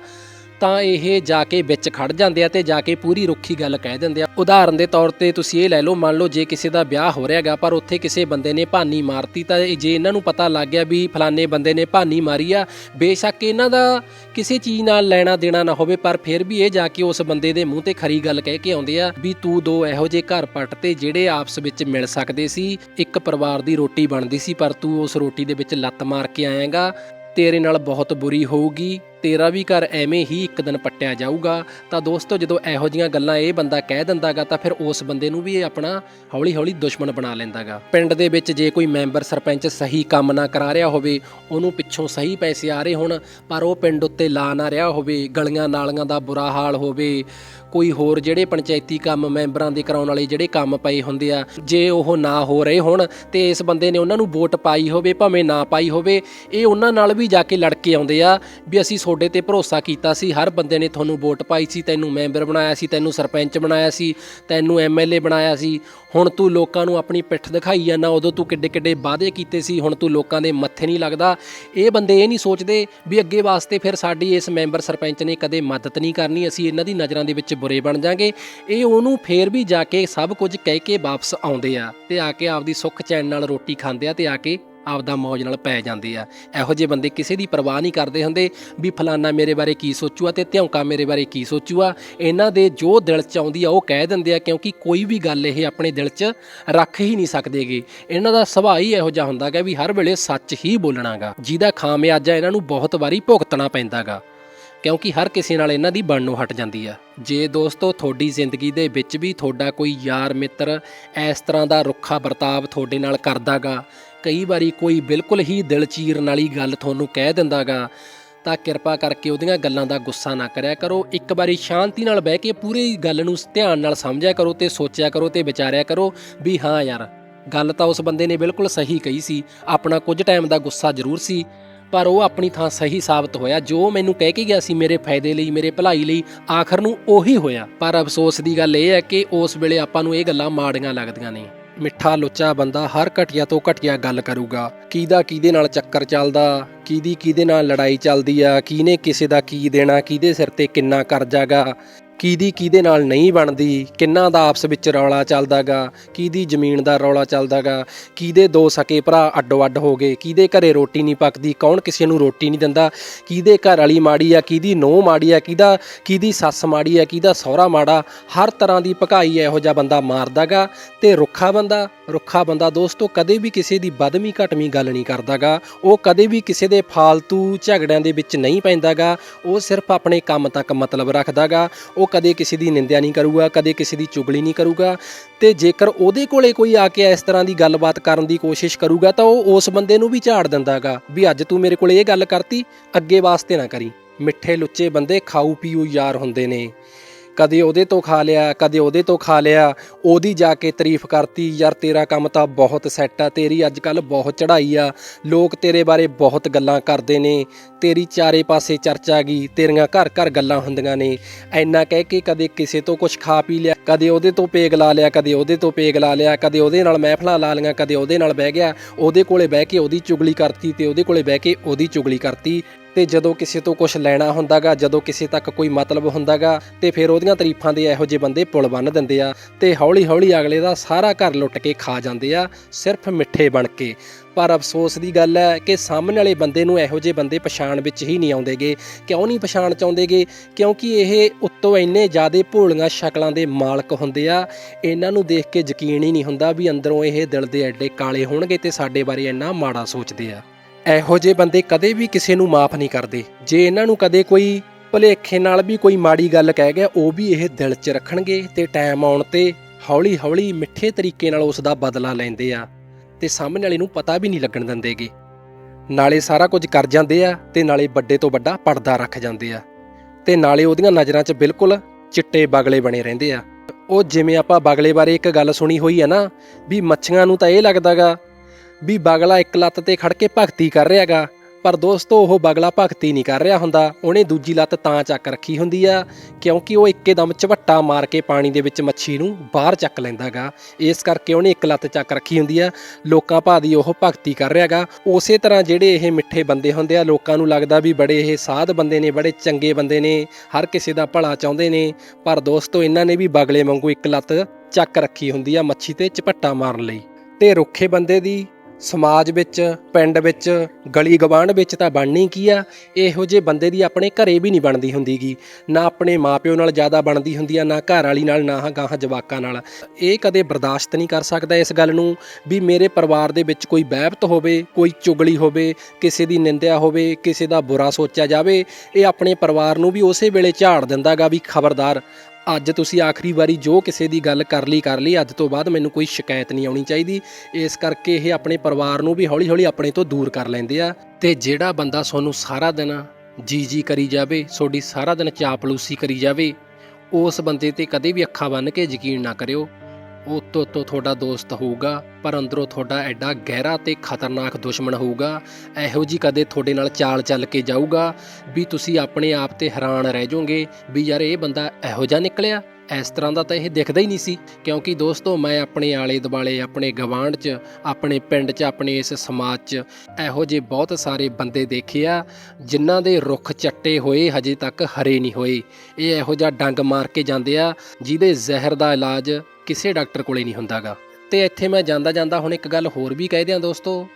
ਤਾਂ ਇਹ ਜਾ ਕੇ ਵਿੱਚ ਖੜ ਜਾਂਦੇ ਆ ਤੇ ਜਾ ਕੇ ਪੂਰੀ ਰੁੱਖੀ ਗੱਲ ਕਹਿ ਦਿੰਦੇ ਆ। ਉਦਾਹਰਨ ਦੇ ਤੌਰ ਤੇ ਤੁਸੀਂ ਇਹ ਲੈ ਲਓ, ਮੰਨ ਲਓ ਜੇ ਕਿਸੇ ਦਾ ਵਿਆਹ ਹੋ ਰਿਹਾਗਾ ਪਰ ਉੱਥੇ ਕਿਸੇ ਬੰਦੇ ਨੇ ਭਾਨੀ ਮਾਰਤੀ, ਤਾਂ ਜੇ ਇਹਨਾਂ ਨੂੰ ਪਤਾ ਲੱਗ ਗਿਆ ਵੀ ਫਲਾਣੇ ਬੰਦੇ ਨੇ ਭਾਨੀ ਮਾਰੀ ਆ, ਬੇਸ਼ੱਕ ਇਹਨਾਂ ਦਾ ਕਿਸੇ ਚੀਜ਼ ਨਾਲ ਲੈਣਾ ਦੇਣਾ ਨਾ ਹੋਵੇ, ਪਰ ਫਿਰ ਵੀ ਇਹ ਜਾ ਕੇ ਉਸ ਬੰਦੇ ਦੇ ਮੂੰਹ ਤੇ ਖਰੀ ਗੱਲ ਕਹਿ ਕੇ ਆਉਂਦੇ ਆ ਵੀ ਤੂੰ ਦੋ ਇਹੋ ਜਿਹੇ ਘਰ ਪੱਟ ਤੇ ਜਿਹੜੇ ਆਪਸ ਵਿੱਚ ਮਿਲ ਸਕਦੇ ਸੀ, ਇੱਕ ਪਰਿਵਾਰ ਦੀ ਰੋਟੀ ਬਣਦੀ ਸੀ, ਪਰ ਤੂੰ ਉਸ ਰੋਟੀ ਦੇ ਵਿੱਚ ਲੱਤ ਮਾਰ ਕੇ ਆਏਗਾ ਤੇਰੇ ਨਾਲ ਬਹੁਤ ਬੁਰੀ ਹੋਊਗੀ, ਤੇਰਾ ਵੀ ਘਰ ਐਵੇਂ ਹੀ ਇੱਕ ਦਿਨ ਪੱਟਿਆ ਜਾਊਗਾ। ਤਾਂ ਦੋਸਤੋ, ਜਦੋਂ ਇਹੋ ਜੀਆਂ ਗੱਲਾਂ ਇਹ ਬੰਦਾ ਕਹਿ ਦਿੰਦਾਗਾ, ਤਾਂ ਫਿਰ ਉਸ ਬੰਦੇ ਨੂੰ ਵੀ ਇਹ ਆਪਣਾ ਹੌਲੀ-ਹੌਲੀ ਦੁਸ਼ਮਣ ਬਣਾ ਲੈਂਦਾਗਾ। ਪਿੰਡ ਦੇ ਵਿੱਚ ਜੇ ਕੋਈ ਮੈਂਬਰ ਸਰਪੰਚ ਸਹੀ ਕੰਮ ਨਾ ਕਰਾ ਰਿਹਾ ਹੋਵੇ, ਉਹਨੂੰ ਪਿੱਛੋਂ ਸਹੀ ਪੈਸੇ ਆ ਰਹੇ ਹੋਣ, ਪਰ ਉਹ ਪਿੰਡ ਉੱਤੇ ਲਾ ਨਾ ਰਿਹਾ ਹੋਵੇ, ਗਲੀਆਂ ਨਾਲੀਆਂ ਦਾ ਬੁਰਾ ਹਾਲ ਹੋਵੇ ਕੋਈ ਹੋਰ ਜਿਹੜੇ ਪੰਚਾਇਤੀ ਕੰਮ ਮੈਂਬਰਾਂ ਦੇ ਕਰਾਉਣ ਵਾਲੇ ਜਿਹੜੇ ਕੰਮ ਪਏ ਹੁੰਦੇ ਆ, ਜੇ ਉਹ ਨਾ ਹੋ ਰਹੇ ਹੋਣ ਤੇ ਇਸ ਬੰਦੇ ਨੇ ਉਹਨਾਂ ਨੂੰ ਵੋਟ ਪਾਈ ਹੋਵੇ, ਭਾਵੇਂ ਨਾ ਪਾਈ ਹੋਵੇ, ਇਹ ਉਹਨਾਂ ਨਾਲ ਵੀ ਜਾ ਕੇ ਲੜ ਕੇ ਆਉਂਦੇ ਆ ਵੀ ਅਸੀਂ ਤੁਹਾਡੇ ਤੇ ਭਰੋਸਾ ਕੀਤਾ ਸੀ, ਹਰ ਬੰਦੇ ਨੇ ਤੁਹਾਨੂੰ ਵੋਟ ਪਾਈ ਸੀ, ਤੈਨੂੰ ਮੈਂਬਰ ਬਣਾਇਆ ਸੀ, ਤੈਨੂੰ ਸਰਪੰਚ ਬਣਾਇਆ ਸੀ, ਤੈਨੂੰ ਐਮਐਲਏ ਬਣਾਇਆ ਸੀ, ਹੁਣ ਤੂੰ ਲੋਕਾਂ ਨੂੰ ਆਪਣੀ ਪਿੱਠ ਦਿਖਾਈ ਜਾਂਦਾ ਉਦੋਂ ਤੂੰ ਕਿੱਡੇ ਕਿੱਡੇ ਵਾਅਦੇ ਕੀਤੇ ਸੀ, ਹੁਣ ਤੂੰ ਲੋਕਾਂ ਦੇ ਮੱਥੇ ਨਹੀਂ ਲੱਗਦਾ। ਇਹ ਬੰਦੇ ਇਹ ਨਹੀਂ ਸੋਚਦੇ ਵੀ ਅੱਗੇ ਵਾਸਤੇ ਫਿਰ ਸਾਡੀ ਇਸ ਮੈਂਬਰ ਸਰਪੰਚ ਨੇ ਕਦੇ ਮਦਦ ਨਹੀਂ ਕਰਨੀ, ਅਸੀਂ ਇਹਨਾਂ ਦੀ ਨਜ਼ਰਾਂ ਦੇ ਵਿੱਚ ਬੁਰੇ ਬਣ ਜਾਾਂਗੇ। ਇਹ ਉਹਨੂੰ ਫੇਰ ਵੀ ਜਾ ਕੇ ਸਭ ਕੁਝ ਕਹਿ ਕੇ ਵਾਪਸ ਆਉਂਦੇ ਆ ਤੇ ਆ ਕੇ ਆਪਦੀ ਸੁੱਖ ਚੈਨ ਨਾਲ ਰੋਟੀ ਖਾਂਦੇ ਆ ਤੇ ਆ ਕੇ ਆਪਦਾ ਮੌਜ ਨਾਲ ਪੈ ਜਾਂਦੇ ਆ। ਇਹੋ ਜਿਹੇ ਬੰਦੇ ਕਿਸੇ ਦੀ ਪਰਵਾਹ ਨਹੀਂ ਕਰਦੇ ਹੁੰਦੇ ਵੀ ਫਲਾਨਾ ਮੇਰੇ ਬਾਰੇ ਕੀ ਸੋਚੂਆ ਤੇ ਧਿਉਂਕਾ ਮੇਰੇ ਬਾਰੇ ਕੀ ਸੋਚੂਆ। ਇਹਨਾਂ ਦੇ ਜੋ ਦਿਲ 'ਚ ਆਉਂਦੀ ਆ ਉਹ ਕਹਿ ਦਿੰਦੇ ਆ ਕਿਉਂਕਿ ਕੋਈ ਵੀ ਗੱਲ ਇਹ ਆਪਣੇ ਦਿਲ 'ਚ ਰੱਖ ਹੀ ਨਹੀਂ ਸਕਦੇਗੇ। ਇਹਨਾਂ ਦਾ ਸੁਭਾਅ ਹੀ ਇਹੋ ਜਿਹਾ ਹੁੰਦਾਗਾ ਵੀ ਹਰ ਵੇਲੇ ਸੱਚ ਹੀ ਬੋਲਣਾਗਾ। ਜਿਹਦਾ ਖਾਮਿਆਜਾ ਇਹਨਾਂ ਨੂੰ ਬਹੁਤ ਵਾਰੀ ਭੁਗਤਣਾ ਪੈਂਦਾਗਾ। ਕਿਉਂਕਿ ਹਰ ਕਿਸੇ ਨਾਲ ਇਹਨਾਂ ਦੀ ਬਣਨੋਂ ਹਟ ਜਾਂਦੀ ਆ। ਜੇ ਦੋਸਤੋ, ਤੁਹਾਡੀ ਜ਼ਿੰਦਗੀ ਦੇ ਵਿੱਚ ਵੀ ਤੁਹਾਡਾ ਕੋਈ ਯਾਰ ਮਿੱਤਰ ਇਸ ਤਰ੍ਹਾਂ ਦਾ ਰੁੱਖਾ ਵਰਤਾਵ ਤੁਹਾਡੇ ਨਾਲ ਕਰਦਾਗਾ, ਕਈ ਵਾਰੀ ਕੋਈ ਬਿਲਕੁਲ ਹੀ ਦਿਲ ਚੀਰਨ ਵਾਲੀ ਗੱਲ ਤੁਹਾਨੂੰ ਕਹਿ ਦਿੰਦਾਗਾ, ਤਾਂ ਕਿਰਪਾ ਕਰਕੇ ਉਹਦੀਆਂ ਗੱਲਾਂ ਦਾ ਗੁੱਸਾ ਨਾ ਕਰਿਆ ਕਰੋ। ਇੱਕ ਵਾਰੀ ਸ਼ਾਂਤੀ ਨਾਲ ਬਹਿ ਕੇ ਪੂਰੀ ਗੱਲ ਨੂੰ ਧਿਆਨ ਨਾਲ ਸਮਝਿਆ ਕਰੋ ਤੇ ਸੋਚਿਆ ਕਰੋ ਤੇ ਵਿਚਾਰਿਆ ਕਰੋ ਵੀ ਹਾਂ ਯਾਰ, ਗੱਲ ਤਾਂ ਉਸ ਬੰਦੇ ਨੇ ਬਿਲਕੁਲ ਸਹੀ ਕਹੀ ਸੀ। ਆਪਣਾ ਕੁਝ ਟਾਈਮ ਦਾ ਗੁੱਸਾ ਜ਼ਰੂਰ ਸੀ। ਪਰ ਉਹ ਆਪਣੀ ਥਾਂ ਸਹੀ ਸਾਬਤ ਹੋਇਆ। ਜੋ ਮੈਨੂੰ ਕਹਿ ਕੇ ਗਿਆ ਸੀ ਮੇਰੇ ਫਾਇਦੇ ਲਈ, ਮੇਰੇ ਭਲਾਈ ਲਈ, ਆਖਰ ਨੂੰ ਉਹੀ ਹੋਇਆ। ਪਰ ਅਫਸੋਸ ਦੀ ਗੱਲ ਇਹ ਹੈ ਕਿ ਉਸ ਵੇਲੇ ਆਪਾਂ ਨੂੰ ਇਹ ਗੱਲਾਂ ਮਾੜੀਆਂ ਲੱਗਦੀਆਂ ਨੇ। ਮਿੱਠਾ, ਲੁੱਚਾ ਬੰਦਾ ਹਰ ਘਟੀਆ ਤੋਂ ਘਟੀਆ ਗੱਲ ਕਰੂਗਾ। ਕਿਹਦਾ ਕਿਹਦੇ ਨਾਲ ਚੱਕਰ ਚੱਲਦਾ ਕਿਹਦੀ ਕਿਹਦੇ ਨਾਲ ਲੜਾਈ ਚੱਲਦੀ ਆ, ਕਿਹਨੇ ਕਿਸੇ ਦਾ ਕੀ ਦੇਣਾ, ਕਿਹਦੇ ਸਿਰ ਤੇ ਕਿੰਨਾ ਕਰਜ਼ਾਗਾ ਕਿਹਦੀ ਕਿਹਦੇ ਨਾਲ ਨਹੀਂ ਬਣਦੀ, ਕਿੰਨਾ ਦਾ ਆਪਸ ਵਿੱਚ ਰੌਲਾ ਚੱਲਦਾਗਾ, ਕਿਹਦੀ ਜ਼ਮੀਨ ਦਾ ਰੌਲਾ ਚੱਲਦਾਗਾ, ਕਿਹਦੇ ਦੋ ਸਕੇ ਭਰਾ ਅੱਡੋ ਅੱਡ ਹੋ ਗਏ, ਕਿਹਦੇ ਘਰੇ ਰੋਟੀ ਨਹੀਂ ਪੱਕਦੀ, ਕੌਣ ਕਿਸੇ ਨੂੰ ਰੋਟੀ ਨਹੀਂ ਦਿੰਦਾ, ਕਿਹਦੇ ਘਰ ਵਾਲੀ ਮਾੜੀ ਆ, ਕਿਹਦੀ ਨੋਹ ਮਾੜੀ ਆ, ਕਿਹਦਾ, ਕਿਹਦੀ ਸੱਸ ਮਾੜੀ ਆ, ਕਿਹਦਾ ਸਹੁਰਾ ਮਾੜਾ, ਹਰ ਤਰ੍ਹਾਂ ਦੀ ਭਕਾਈ ਇਹੋ ਜਿਹਾ ਬੰਦਾ ਮਾਰਦਾਗਾ ਤੇ ਰੁੱਖਾ ਬੰਦਾ। ਰੁੱਖਾ ਬੰਦਾ ਦੋਸਤੋ, ਕਦੇ ਵੀ ਕਿਸੇ ਦੀ ਬਦਮੀ ਘਟਮੀ ਗੱਲ ਨਹੀਂ ਕਰਦਾਗਾ। ਉਹ ਕਦੇ ਵੀ ਕਿਸੇ ਦੇ ਫਾਲਤੂ ਝਗੜਿਆਂ ਦੇ ਵਿੱਚ ਨਹੀਂ ਪੈਂਦਾਗਾ। ਉਹ ਸਿਰਫ ਆਪਣੇ ਕੰਮ ਤੱਕ ਮਤਲਬ ਰੱਖਦਾਗਾ। ਉਹ ਕਦੇ ਕਿਸੇ ਦੀ ਨਿੰਦਿਆ ਨਹੀਂ ਕਰੂਗਾ, ਕਦੇ ਕਿਸੇ ਦੀ ਚੁਗਲੀ ਨਹੀਂ ਕਰੂਗਾ। ਤੇ ਜੇਕਰ ਉਹਦੇ ਕੋਲੇ ਕੋਈ ਆ ਕੇ ਇਸ ਤਰ੍ਹਾਂ ਦੀ ਗੱਲਬਾਤ ਕਰਨ ਦੀ ਕੋਸ਼ਿਸ਼ ਕਰੂਗਾ, ਤਾਂ ਉਹ ਉਸ ਬੰਦੇ ਨੂੰ ਵੀ ਝਾੜ ਦਿੰਦਾਗਾ ਵੀ ਅੱਜ ਤੂੰ ਮੇਰੇ ਕੋਲੇ ਇਹ ਗੱਲ ਕਰਤੀ, ਅੱਗੇ ਵਾਸਤੇ ਨਾ ਕਰੀ। ਮਿੱਠੇ, ਲੁੱਚੇ ਬੰਦੇ ਖਾਊ ਪੀਊ ਯਾਰ ਹੁੰਦੇ ਨੇ। ਕਦੇ ਉਹਦੇ ਤੋਂ ਖਾ ਲਿਆ, ਕਦੇ ਉਹਦੇ ਤੋਂ ਖਾ ਲਿਆ, ਉਹਦੀ ਜਾ ਕੇ ਤਾਰੀਫ ਕਰਤੀ, ਯਾਰ ਤੇਰਾ ਕੰਮ ਤਾਂ ਬਹੁਤ ਸੈੱਟ ਆ, ਤੇਰੀ ਅੱਜ ਕੱਲ ਬਹੁਤ ਚੜ੍ਹਾਈ ਆ, ਲੋਕ ਤੇਰੇ ਬਾਰੇ ਬਹੁਤ ਗੱਲਾਂ ਕਰਦੇ ਨੇ, ਤੇਰੀ ਚਾਰੇ ਪਾਸੇ ਚਰਚਾ ਗਈ, ਤੇਰੀਆਂ ਘਰ ਘਰ ਗੱਲਾਂ ਹੁੰਦੀਆਂ ਨੇ ਐਨਾ ਕਹਿ ਕੇ ਕਦੇ ਕਿਸੇ ਤੋਂ ਕੁਝ ਖਾ ਪੀ ਲਿਆ ਕਦੇ ਉਹਦੇ ਤੋਂ ਪੇਗ ਲਾ ਲਿਆ, ਕਦੇ ਉਹਦੇ ਤੋਂ ਪੇਗ ਲਾ ਲਿਆ, ਕਦੇ ਉਹਦੇ ਨਾਲ ਮਹਿਫਲਾਂ ਲਾ ਲਈਆਂ, ਕਦੇ ਉਹਦੇ ਨਾਲ ਬਹਿ ਗਿਆ, ਉਹਦੇ ਕੋਲੇ ਬਹਿ ਕੇ ਉਹਦੀ ਚੁਗਲੀ ਕਰਤੀ ਤੇ ਉਹਦੇ ਕੋਲੇ ਬਹਿ ਕੇ ਉਹਦੀ ਚੁਗਲੀ ਕਰਤੀ ਤੇ ਜਦੋਂ ਕਿਸੇ ਤੋਂ ਕੁਝ ਲੈਣਾ ਹੁੰਦਾਗਾ, ਜਦੋਂ ਕਿਸੇ ਤੱਕ ਕੋਈ ਮਤਲਬ ਹੁੰਦਾਗਾ ਤੇ ਫਿਰ ਉਹਦੀਆਂ ਤਾਰੀਫਾਂ ਦੇ ਇਹੋ ਜਿਹੇ ਬੰਦੇ ਪੁਲ ਬੰਨ ਦਿੰਦੇ ਆ ਤੇ ਹੌਲੀ ਹੌਲੀ ਅਗਲੇ ਦਾ ਸਾਰਾ ਘਰ ਲੁੱਟ ਕੇ ਖਾ ਜਾਂਦੇ ਆ, ਸਿਰਫ ਮਿੱਠੇ ਬਣ ਕੇ। ਪਰ ਅਫਸੋਸ ਦੀ ਗੱਲ ਹੈ ਕਿ ਸਾਹਮਣੇ ਵਾਲੇ ਬੰਦੇ ਨੂੰ ਇਹੋ ਜਿਹੇ ਬੰਦੇ ਪਛਾਣ ਵਿੱਚ ਹੀ ਨਹੀਂ ਆਉਂਦੇਗੇ। ਕਿਉਂ ਨਹੀਂ ਪਛਾਣ ਚਾਹੁੰਦੇਗੇ ਕਿਉਂਕਿ ਇਹ ਉੱਤੋਂ ਇੰਨੇ ਜ਼ਿਆਦੇ ਭੋਲੀਆਂ ਸ਼ਕਲਾਂ ਦੇ ਮਾਲਕ ਹੁੰਦੇ ਆ। ਇਹਨਾਂ ਨੂੰ ਦੇਖ ਕੇ ਯਕੀਨ ਹੀ ਨਹੀਂ ਹੁੰਦਾ ਵੀ ਅੰਦਰੋਂ ਇਹ ਦਿਲ ਦੇ ਐਡੇ ਕਾਲੇ ਹੋਣਗੇ ਤੇ ਸਾਡੇ ਬਾਰੇ ਇੰਨਾ ਮਾੜਾ ਸੋਚਦੇ ਆ। ਇਹੋ ਜਿਹੇ ਬੰਦੇ ਕਦੇ ਵੀ ਕਿਸੇ ਨੂੰ ਮਾਫ ਨਹੀਂ ਕਰਦੇ। ਜੇ ਇਹਨਾਂ ਨੂੰ ਕਦੇ ਕੋਈ ਭੁਲੇਖੇ ਨਾਲ ਵੀ ਕੋਈ ਮਾੜੀ ਗੱਲ ਕਹਿ ਗਿਆ, ਉਹ ਵੀ ਇਹ ਦਿਲ 'ਚ ਰੱਖਣਗੇ ਤੇ ਟਾਈਮ ਆਉਣ ਤੇ ਹੌਲੀ-ਹੌਲੀ ਮਿੱਠੇ ਤਰੀਕੇ ਨਾਲ ਉਸ ਦਾ ਬਦਲਾ ਲੈਂਦੇ ਆ। ਤੇ ਸਾਹਮਣੇ ਵਾਲੇ ਨੂੰ ਪਤਾ ਵੀ ਨਹੀਂ ਲੱਗਣ ਦਿੰਦੇਗੇ। ਨਾਲੇ ਸਾਰਾ ਕੁਝ ਕਰ ਜਾਂਦੇ ਆ ਤੇ ਨਾਲੇ ਵੱਡੇ ਤੋਂ ਵੱਡਾ ਪਰਦਾ ਰੱਖ ਜਾਂਦੇ ਆ। ਤੇ ਨਾਲੇ ਉਹਦੀਆਂ ਨਜ਼ਰਾਂ 'ਚ ਬਿਲਕੁਲ ਚਿੱਟੇ ਬਗਲੇ ਬਣੇ ਰਹਿੰਦੇ ਆ। ਉਹ ਜਿਵੇਂ ਆਪਾਂ ਬਗਲੇ ਬਾਰੇ ਇੱਕ ਗੱਲ ਸੁਣੀ ਹੋਈ ਆ ਨਾ, ਵੀ ਮੱਛੀਆਂ ਨੂੰ ਤਾਂ ਇਹ ਲੱਗਦਾਗਾ ਵੀ ਬਗਲਾ ਇੱਕ ਲੱਤ ਤੇ ਖੜ ਕੇ ਭਗਤੀ ਕਰ ਰਿਹਾਗਾ। ਪਰ ਦੋਸਤੋ, ਉਹ ਬਗਲਾ ਭਗਤੀ ਨਹੀਂ ਕਰ ਰਿਹਾ ਹੁੰਦਾ। ਉਹਨੇ ਦੂਜੀ ਲੱਤ ਤਾਂ ਚੱਕ ਰੱਖੀ ਹੁੰਦੀ ਆ, ਕਿਉਂਕਿ ਉਹ ਇੱਕੇ ਦਮ ਝਵੱਟਾ ਮਾਰ ਕੇ ਪਾਣੀ ਦੇ ਵਿੱਚ ਮੱਛੀ ਨੂੰ ਬਾਹਰ ਚੱਕ ਲੈਂਦਾਗਾ। ਇਸ ਕਰਕੇ ਉਹਨੇ ਇੱਕ ਲੱਤ ਚੱਕ ਰੱਖੀ ਹੁੰਦੀ ਆ। ਲੋਕਾਂ ਭਾਦੀ ਉਹ ਭਗਤੀ ਕਰ ਰਿਹਾਗਾ। ਉਸੇ ਤਰ੍ਹਾਂ ਜਿਹੜੇ ਇਹ ਮਿੱਠੇ ਬੰਦੇ ਹੁੰਦੇ ਆ, ਲੋਕਾਂ ਨੂੰ ਲੱਗਦਾ ਵੀ ਬੜੇ ਇਹ ਸਾਧ ਬੰਦੇ ਨੇ, ਬੜੇ ਚੰਗੇ ਬੰਦੇ ਨੇ, ਹਰ ਕਿਸੇ ਦਾ ਭਲਾ ਚਾਹੁੰਦੇ ਨੇ। ਪਰ ਦੋਸਤੋ, ਇਹਨਾਂ ਨੇ ਵੀ ਬਗਲੇ ਵਾਂਗੂ ਇੱਕ ਲੱਤ ਚੱਕ ਰੱਖੀ ਹੁੰਦੀ ਆ ਮੱਛੀ ਤੇ ਝਪੱਟਾ ਮਾਰਨ ਲਈ। ਤੇ ਰੁੱਖੇ ਬੰਦੇ ਦੀ ਸਮਾਜ ਵਿੱਚ, ਪਿੰਡ ਵਿੱਚ, ਗਲੀ ਗਵਾਂਢ ਵਿੱਚ ਤਾਂ ਬਣਨੀ ਕੀ ਆ? ਇਹੋ ਜਿਹੇ ਬੰਦੇ ਦੀ ਆਪਣੇ ਘਰੇ ਵੀ ਨਹੀਂ ਬਣਦੀ ਹੁੰਦੀਗੀ। ਨਾ ਆਪਣੇ ਮਾਪਿਓ ਨਾਲ ਜ਼ਿਆਦਾ ਬਣਦੀ ਹੁੰਦੀ ਆ, ਨਾ ਘਰ ਵਾਲੀ ਨਾਲ, ਨਾ ਗਾਹਾਂ ਜਵਾਕਾਂ ਨਾਲ। ਇਹ ਕਦੇ ਬਰਦਾਸ਼ਤ ਨਹੀਂ ਕਰ ਸਕਦਾ ਇਸ ਗੱਲ ਨੂੰ ਵੀ ਮੇਰੇ ਪਰਿਵਾਰ ਦੇ ਵਿੱਚ ਕੋਈ ਬਹਿਬਤ ਹੋਵੇ, ਕੋਈ ਚੁਗਲੀ ਹੋਵੇ, ਕਿਸੇ ਦੀ ਨਿੰਦਿਆ ਹੋਵੇ, ਕਿਸੇ ਦਾ ਬੁਰਾ ਸੋਚਿਆ ਜਾਵੇ। ਇਹ ਆਪਣੇ ਪਰਿਵਾਰ ਨੂੰ ਵੀ ਉਸੇ ਵੇਲੇ ਝਾੜ ਦਿੰਦਾਗਾ ਵੀ ਖਬਰਦਾਰ। ਅੱਜ ਤੁਸੀਂ ਆਖਰੀ ਵਾਰੀ ਜੋ ਕਿਸੇ ਦੀ ਗੱਲ ਕਰ ਲਈ ਕਰ ਲਈ, ਅੱਜ ਤੋਂ ਬਾਅਦ ਮੈਨੂੰ ਕੋਈ ਸ਼ਿਕਾਇਤ ਨਹੀਂ ਆਉਣੀ ਚਾਹੀਦੀ। ਇਸ ਕਰਕੇ ਇਹ ਆਪਣੇ ਪਰਿਵਾਰ ਨੂੰ ਵੀ ਹੌਲੀ-ਹੌਲੀ ਆਪਣੇ ਤੋਂ ਦੂਰ ਕਰ ਲੈਂਦੇ ਆ। ਤੇ ਜਿਹੜਾ ਬੰਦਾ ਤੁਹਾਨੂੰ ਸਾਰਾ ਦਿਨ ਜੀ ਜੀ ਕਰੀ ਜਾਵੇ, ਤੁਹਾਡੀ ਸਾਰਾ ਦਿਨ ਚਾਪਲੂਸੀ ਕਰੀ ਜਾਵੇ, ਉਸ ਬੰਦੇ ਤੇ ਕਦੇ ਵੀ ਅੱਖਾਂ ਬੰਨ ਕੇ ਯਕੀਨ ਨਾ ਕਰਿਓ। ਉਹ ਤੋਂ ਉੱਤੋਂ ਤੁਹਾਡਾ ਦੋਸਤ ਹੋਊਗਾ, ਪਰ ਅੰਦਰੋਂ ਤੁਹਾਡਾ ਐਡਾ ਗਹਿਰਾ ਤੇ ਖਤਰਨਾਕ ਦੁਸ਼ਮਣ ਹੋਊਗਾ। ਇਹੋ ਜੀ ਕਦੇ ਤੁਹਾਡੇ ਨਾਲ ਚਾਲ ਚੱਲ ਕੇ ਜਾਊਗਾ ਵੀ ਤੁਸੀਂ ਆਪਣੇ ਆਪ ਤੇ ਹੈਰਾਨ ਰਹਿ ਜਾਓਗੇ ਵੀ ਯਾਰ ਇਹ ਬੰਦਾ ਇਹੋ ਜਿਹਾ ਨਿਕਲਿਆ। ਇਸ ਤਰ੍ਹਾਂ ਦਾ ਤਾਂ ਇਹ ਦਿਖਦਾ ਹੀ ਨਹੀਂ ਸੀ, ਕਿਉਂਕਿ ਦੋਸਤੋ ਮੈਂ ਆਪਣੇ ਆਲੇ ਦੁਆਲੇ, ਆਪਣੇ ਗਵਾਂਢ 'ਚ, ਆਪਣੇ ਪਿੰਡ 'ਚ, ਆਪਣੇ ਇਸ ਸਮਾਜ 'ਚ ਇਹੋ ਜਿਹੇ ਬਹੁਤ ਸਾਰੇ ਬੰਦੇ ਦੇਖੇ ਆ ਜਿਨ੍ਹਾਂ ਦੇ ਰੁੱਖ ਚੱਟੇ ਹੋਏ ਹਜੇ ਤੱਕ ਹਰੇ ਨਹੀਂ ਹੋਏ। ਇਹ ਇਹੋ ਜਿਹਾ ਡੰਗ ਮਾਰ ਕੇ ਜਾਂਦੇ ਆ, ਜਿਹਦੇ ਜ਼ਹਿਰ ਦਾ ਇਲਾਜ ਕਿਸੇ ਡਾਕਟਰ ਕੋਲੇ ਨਹੀਂ ਹੁੰਦਾਗਾ। ਤੇ ਇੱਥੇ ਮੈਂ ਜਾਂਦਾ ਜਾਂਦਾ ਹੁਣ ਇੱਕ ਗੱਲ ਹੋਰ ਵੀ ਕਹਿ ਦਿਆਂ ਦੋਸਤੋ।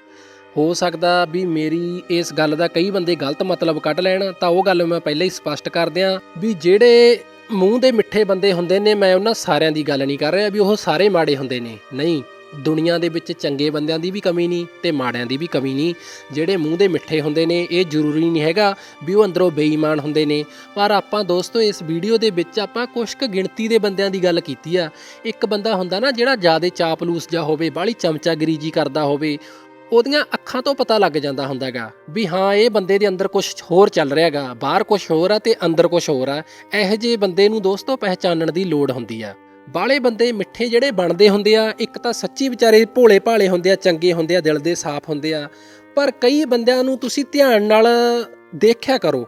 ਹੋ ਸਕਦਾ ਵੀ ਮੇਰੀ ਇਸ ਗੱਲ ਦਾ ਕਈ ਬੰਦੇ ਗਲਤ ਮਤਲਬ ਕੱਢ ਲੈਣ, ਤਾਂ ਉਹ ਗੱਲ ਮੈਂ ਪਹਿਲਾਂ ਹੀ ਸਪਸ਼ਟ ਕਰ ਦਿਆਂ ਵੀ ਜਿਹੜੇ ਮੂੰਹ ਦੇ ਮਿੱਠੇ ਬੰਦੇ ਹੁੰਦੇ ਨੇ, ਮੈਂ ਉਹਨਾਂ ਸਾਰਿਆਂ ਦੀ ਗੱਲ ਨਹੀਂ ਕਰ ਰਿਹਾ ਵੀ ਉਹ ਸਾਰੇ ਮਾੜੇ ਹੁੰਦੇ ਨੇ। ਨਹੀਂ ਦੁਨੀਆ ਦੇ ਵਿੱਚ ਚੰਗੇ ਬੰਦਿਆਂ ਦੀ ਵੀ ਕਮੀ ਨਹੀਂ ਤੇ ਮਾੜਿਆਂ ਦੀ ਵੀ ਕਮੀ ਨਹੀਂ। ਜਿਹੜੇ ਮੂੰਹ ਦੇ ਮਿੱਠੇ ਹੁੰਦੇ ਨੇ, ਇਹ ਜ਼ਰੂਰੀ ਨਹੀਂ ਹੈਗਾ ਵੀ ਉਹ ਅੰਦਰੋਂ ਬੇਈਮਾਨ ਹੁੰਦੇ ਨੇ। ਪਰ ਆਪਾਂ ਦੋਸਤੋ, ਇਸ ਵੀਡੀਓ ਦੇ ਵਿੱਚ ਆਪਾਂ ਕੁਝ ਕੁ ਗਿਣਤੀ ਦੇ ਬੰਦਿਆਂ ਦੀ ਗੱਲ ਕੀਤੀ ਆ। ਇੱਕ ਬੰਦਾ ਹੁੰਦਾ ਨਾ ਜਿਹੜਾ ਜ਼ਿਆਦਾ ਚਾਪਲੂਸ ਜਾ ਹੋਵੇ, ਬਾਹਲੀ ਚਮਚਾਗਰੀ ਜੀ ਕਰਦਾ ਹੋਵੇ, ਉਹਦੀਆਂ ਅੱਖਾਂ ਤੋਂ ਪਤਾ ਲੱਗ ਜਾਂਦਾ ਹੁੰਦਾਗਾ ਵੀ ਹਾਂ, ਇਹ ਬੰਦੇ ਦੇ ਅੰਦਰ ਕੁਝ ਹੋਰ ਚੱਲ ਰਿਹਾਗਾ ਬਾਹਰ ਕੁਝ ਹੋਰ ਆ ਤੇ ਅੰਦਰ ਕੁਝ ਹੋਰ ਆ। ਇਹੋ ਜਿਹੇ ਬੰਦੇ ਨੂੰ ਦੋਸਤੋ, ਪਹਿਚਾਨਣ ਦੀ ਲੋੜ ਹੁੰਦੀ ਆ। ਬਾਲੇ ਬੰਦੇ ਮਿੱਠੇ ਜਿਹੜੇ ਬਣਦੇ ਹੁੰਦੇ ਆ, ਇੱਕ ਤਾਂ ਸੱਚੀ ਵਿਚਾਰੇ ਭੋਲੇ ਭਾਲੇ ਹੁੰਦੇ ਆ, ਚੰਗੇ ਹੁੰਦੇ ਆ, ਦਿਲ ਦੇ ਸਾਫ਼ ਹੁੰਦੇ ਆ। ਪਰ ਕਈ ਬੰਦਿਆਂ ਨੂੰ ਤੁਸੀਂ ਧਿਆਨ ਨਾਲ ਦੇਖਿਆ ਕਰੋ।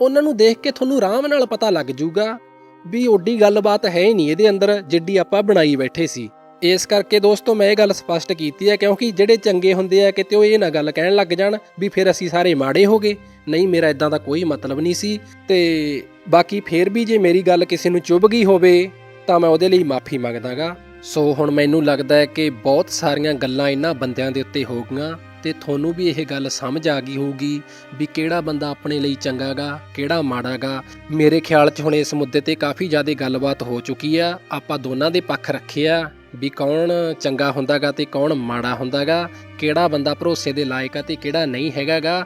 ਉਹਨਾਂ ਨੂੰ ਦੇਖ ਕੇ ਤੁਹਾਨੂੰ ਆਰਾਮ ਨਾਲ ਪਤਾ ਲੱਗ ਜਾਊਗਾ ਵੀ ਓਡੀ ਗੱਲਬਾਤ ਹੈ ਹੀ ਨਹੀਂ ਇਹਦੇ ਅੰਦਰ, ਜਿੱਡੀ ਆਪਾਂ ਬਣਾਈ ਬੈਠੇ ਸੀ। ਇਸ ਕਰਕੇ ਦੋਸਤੋ, ਮੈਂ ਇਹ ਗੱਲ ਸਪਸ਼ਟ ਕੀਤੀ ਹੈ, ਕਿਉਂਕਿ ਜਿਹੜੇ ਚੰਗੇ ਹੁੰਦੇ ਆ, ਕਿਤੇ ਉਹ ਇਹ ਨਾ ਗੱਲ ਕਹਿਣ ਲੱਗ ਜਾਣ ਵੀ ਫਿਰ ਅਸੀਂ ਸਾਰੇ ਮਾੜੇ ਹੋ ਗਏ। ਨਹੀਂ, ਮੇਰਾ ਇਦਾਂ ਦਾ ਕੋਈ ਮਤਲਬ ਨਹੀਂ ਸੀ। ਤੇ ਬਾਕੀ ਫੇਰ ਵੀ ਜੇ ਮੇਰੀ ਗੱਲ ਕਿਸੇ ਨੂੰ ਚੁੱਭ ਗਈ ਹੋਵੇ ਤਾਂ ਮੈਂ ਉਹਦੇ ਲਈ ਮਾਫੀ ਮੰਗਦਾਗਾ। ਸੋ ਹੁਣ ਮੈਨੂੰ ਲੱਗਦਾ ਹੈ ਕਿ ਬਹੁਤ ਸਾਰੀਆਂ ਗੱਲਾਂ ਇਹਨਾਂ ਬੰਦਿਆਂ ਦੇ ਉੱਤੇ ਹੋ ਗਈਆਂ ਤੇ ਤੁਹਾਨੂੰ ਵੀ ਇਹ ਗੱਲ ਸਮਝ ਆ ਗਈ ਹੋਊਗੀ ਵੀ ਕਿਹੜਾ ਬੰਦਾ ਆਪਣੇ ਲਈ ਚੰਗਾਗਾ, ਕਿਹੜਾ ਮਾੜਾਗਾ। ਮੇਰੇ ਖਿਆਲ 'ਚ ਹੁਣ ਇਸ ਮੁੱਦੇ ਤੇ ਕਾਫੀ ਜ਼ਿਆਦਾ ਗੱਲਬਾਤ ਹੋ ਚੁੱਕੀ ਆ। ਆਪਾਂ ਦੋਨਾਂ ਦੇ ਪੱਖ ਰੱਖੇ ਆ ਵੀ ਕੌਣ ਚੰਗਾ ਹੁੰਦਾਗਾ ਤੇ ਕੌਣ ਮਾੜਾ ਹੁੰਦਾਗਾ, ਕਿਹੜਾ ਬੰਦਾ ਭਰੋਸੇ ਦੇ ਲਾਇਕ ਆ ਤੇ ਕਿਹੜਾ ਨਹੀਂ ਹੈਗਾਗਾ।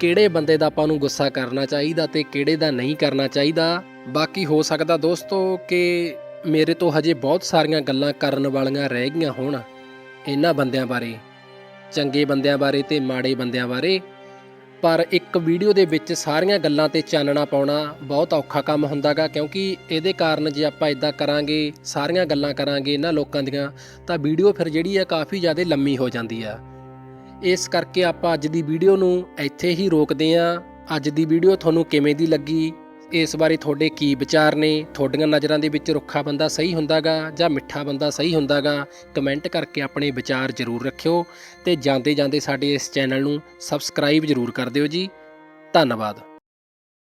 ਕਿਹੜੇ ਬੰਦੇ ਦਾ ਆਪਾਂ ਨੂੰ ਗੁੱਸਾ ਕਰਨਾ ਚਾਹੀਦਾ ਤੇ ਕਿਹੜੇ ਦਾ ਨਹੀਂ ਕਰਨਾ ਚਾਹੀਦਾ। ਬਾਕੀ ਹੋ ਸਕਦਾ ਦੋਸਤੋ ਕਿ ਮੇਰੇ ਤੋਂ ਹਜੇ ਬਹੁਤ ਸਾਰੀਆਂ ਗੱਲਾਂ ਕਰਨ ਵਾਲੀਆਂ ਰਹਿ ਗਈਆਂ ਹੋਣ, ਇਹਨਾਂ ਬੰਦਿਆਂ ਬਾਰੇ, ਚੰਗੇ ਬੰਦਿਆਂ ਬਾਰੇ ਤੇ ਮਾੜੇ ਬੰਦਿਆਂ ਬਾਰੇ, ਪਰ ਇੱਕ ਵੀਡੀਓ ਦੇ ਵਿੱਚ ਸਾਰੀਆਂ ਗੱਲਾਂ ਤੇ ਚਾਨਣਾ ਪਾਉਣਾ ਬਹੁਤ ਔਖਾ ਕੰਮ ਹੁੰਦਾਗਾ, ਕਿਉਂਕਿ ਇਹਦੇ ਕਾਰਨ ਜੇ ਆਪਾਂ ਇਦਾਂ ਕਰਾਂਗੇ, ਸਾਰੀਆਂ ਗੱਲਾਂ ਕਰਾਂਗੇ ਇਹਨਾਂ ਲੋਕਾਂ ਦੀਆਂ, ਤਾਂ ਵੀਡੀਓ ਫਿਰ ਜਿਹੜੀ ਆ ਕਾਫੀ ਜ਼ਿਆਦਾ ਲੰਮੀ ਹੋ ਜਾਂਦੀ ਆ। ਇਸ ਕਰਕੇ ਆਪਾਂ ਅੱਜ ਦੀ ਵੀਡੀਓ ਨੂੰ ਇੱਥੇ ਹੀ ਰੋਕਦੇ ਆਂ ਅੱਜ ਦੀ ਵੀਡੀਓ ਤੁਹਾਨੂੰ ਕਿਵੇਂ ਦੀ ਲੱਗੀ? ਇਸ ਬਾਰੇ ਤੁਹਾਡੇ ਕੀ ਵਿਚਾਰ ਨੇ? ਤੁਹਾਡੀਆਂ ਨਜ਼ਰਾਂ ਦੇ ਵਿੱਚ ਰੁੱਖਾ ਬੰਦਾ ਸਹੀ ਹੁੰਦਾਗਾ ਜਾਂ ਮਿੱਠਾ ਬੰਦਾ ਸਹੀ ਹੁੰਦਾਗਾ? ਕਮੈਂਟ ਕਰਕੇ ਆਪਣੇ ਵਿਚਾਰ ਜ਼ਰੂਰ ਰੱਖਿਓ ਤੇ ਜਾਂਦੇ ਜਾਂਦੇ ਸਾਡੇ ਇਸ ਚੈਨਲ ਨੂੰ ਸਬਸਕ੍ਰਾਈਬ ਜ਼ਰੂਰ ਕਰ ਦਿਓ ਜੀ। ਧੰਨਵਾਦ।